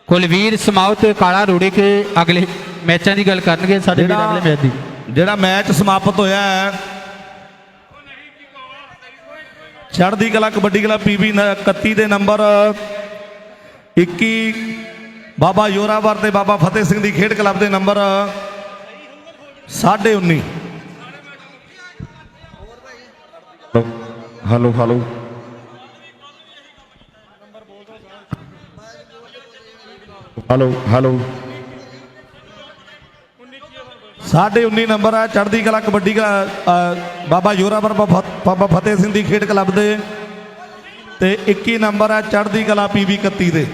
ਕੁਲਵੀਰ ਸਮਾਉਤ ਕਾਲਾ ਰੂੜੇ ਕੇ ਅਗਲੇ ਮੈਚਾਂ ਦੀ ਗੱਲ ਕਰਨਗੇ ਸਾਡੇ ਵੀਰ ਜਿਹੜਾ- ਅਗਲੇ ਮੈਚ ਦੀ। ਜਿਹੜਾ ਮੈਚ ਸਮਾਪਤ ਹੋਇਆ ਹੈ ਚੜ੍ਹਦੀ ਕਲਾ ਕਬੱਡੀ ਕਲਾ ਪੀਬੀ 31 ਦੇ ਨੰਬਰ 21 ਬਾਬਾ ਯੋਰਾਵਰ ਤੇ ਬਾਬਾ ਫਤਿਹ ਸਿੰਘ ਦੀ ਖੇਡ ਕਲੱਬ ਦੇ number 19.5 hello hello. Hello hello ਸਾਢੇ 19 ਨੰਬਰ ਆ, ਚੜ੍ਹਦੀ ਕਲਾ, ਕਬੱਡੀ ਕਲਾ ਬਾਬਾ ਯੋਰਾਵਰ ਬਾਬਾ ਫਤਿਹ ਸਿੰਘ ਦੀ ਖੇਡ ਕਲੱਬ ਦੇ। ਤੇ 21 ਨੰਬਰ ਆ, ਚੜ੍ਹਦੀ ਕਲਾ ਪੀਵੀ 31 ਦੇ।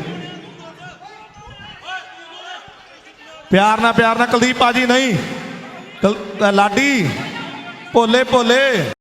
ਪਿਆਰ ਨਾਲ ਪਿਆਰ ਨਾਲ, ਕੁਲਦੀਪ ਬਾਜੀ ਨਹੀਂ। ਕੁਲ- ਲਾਡੀ, ਭੋਲੇ ਭੋਲੇ।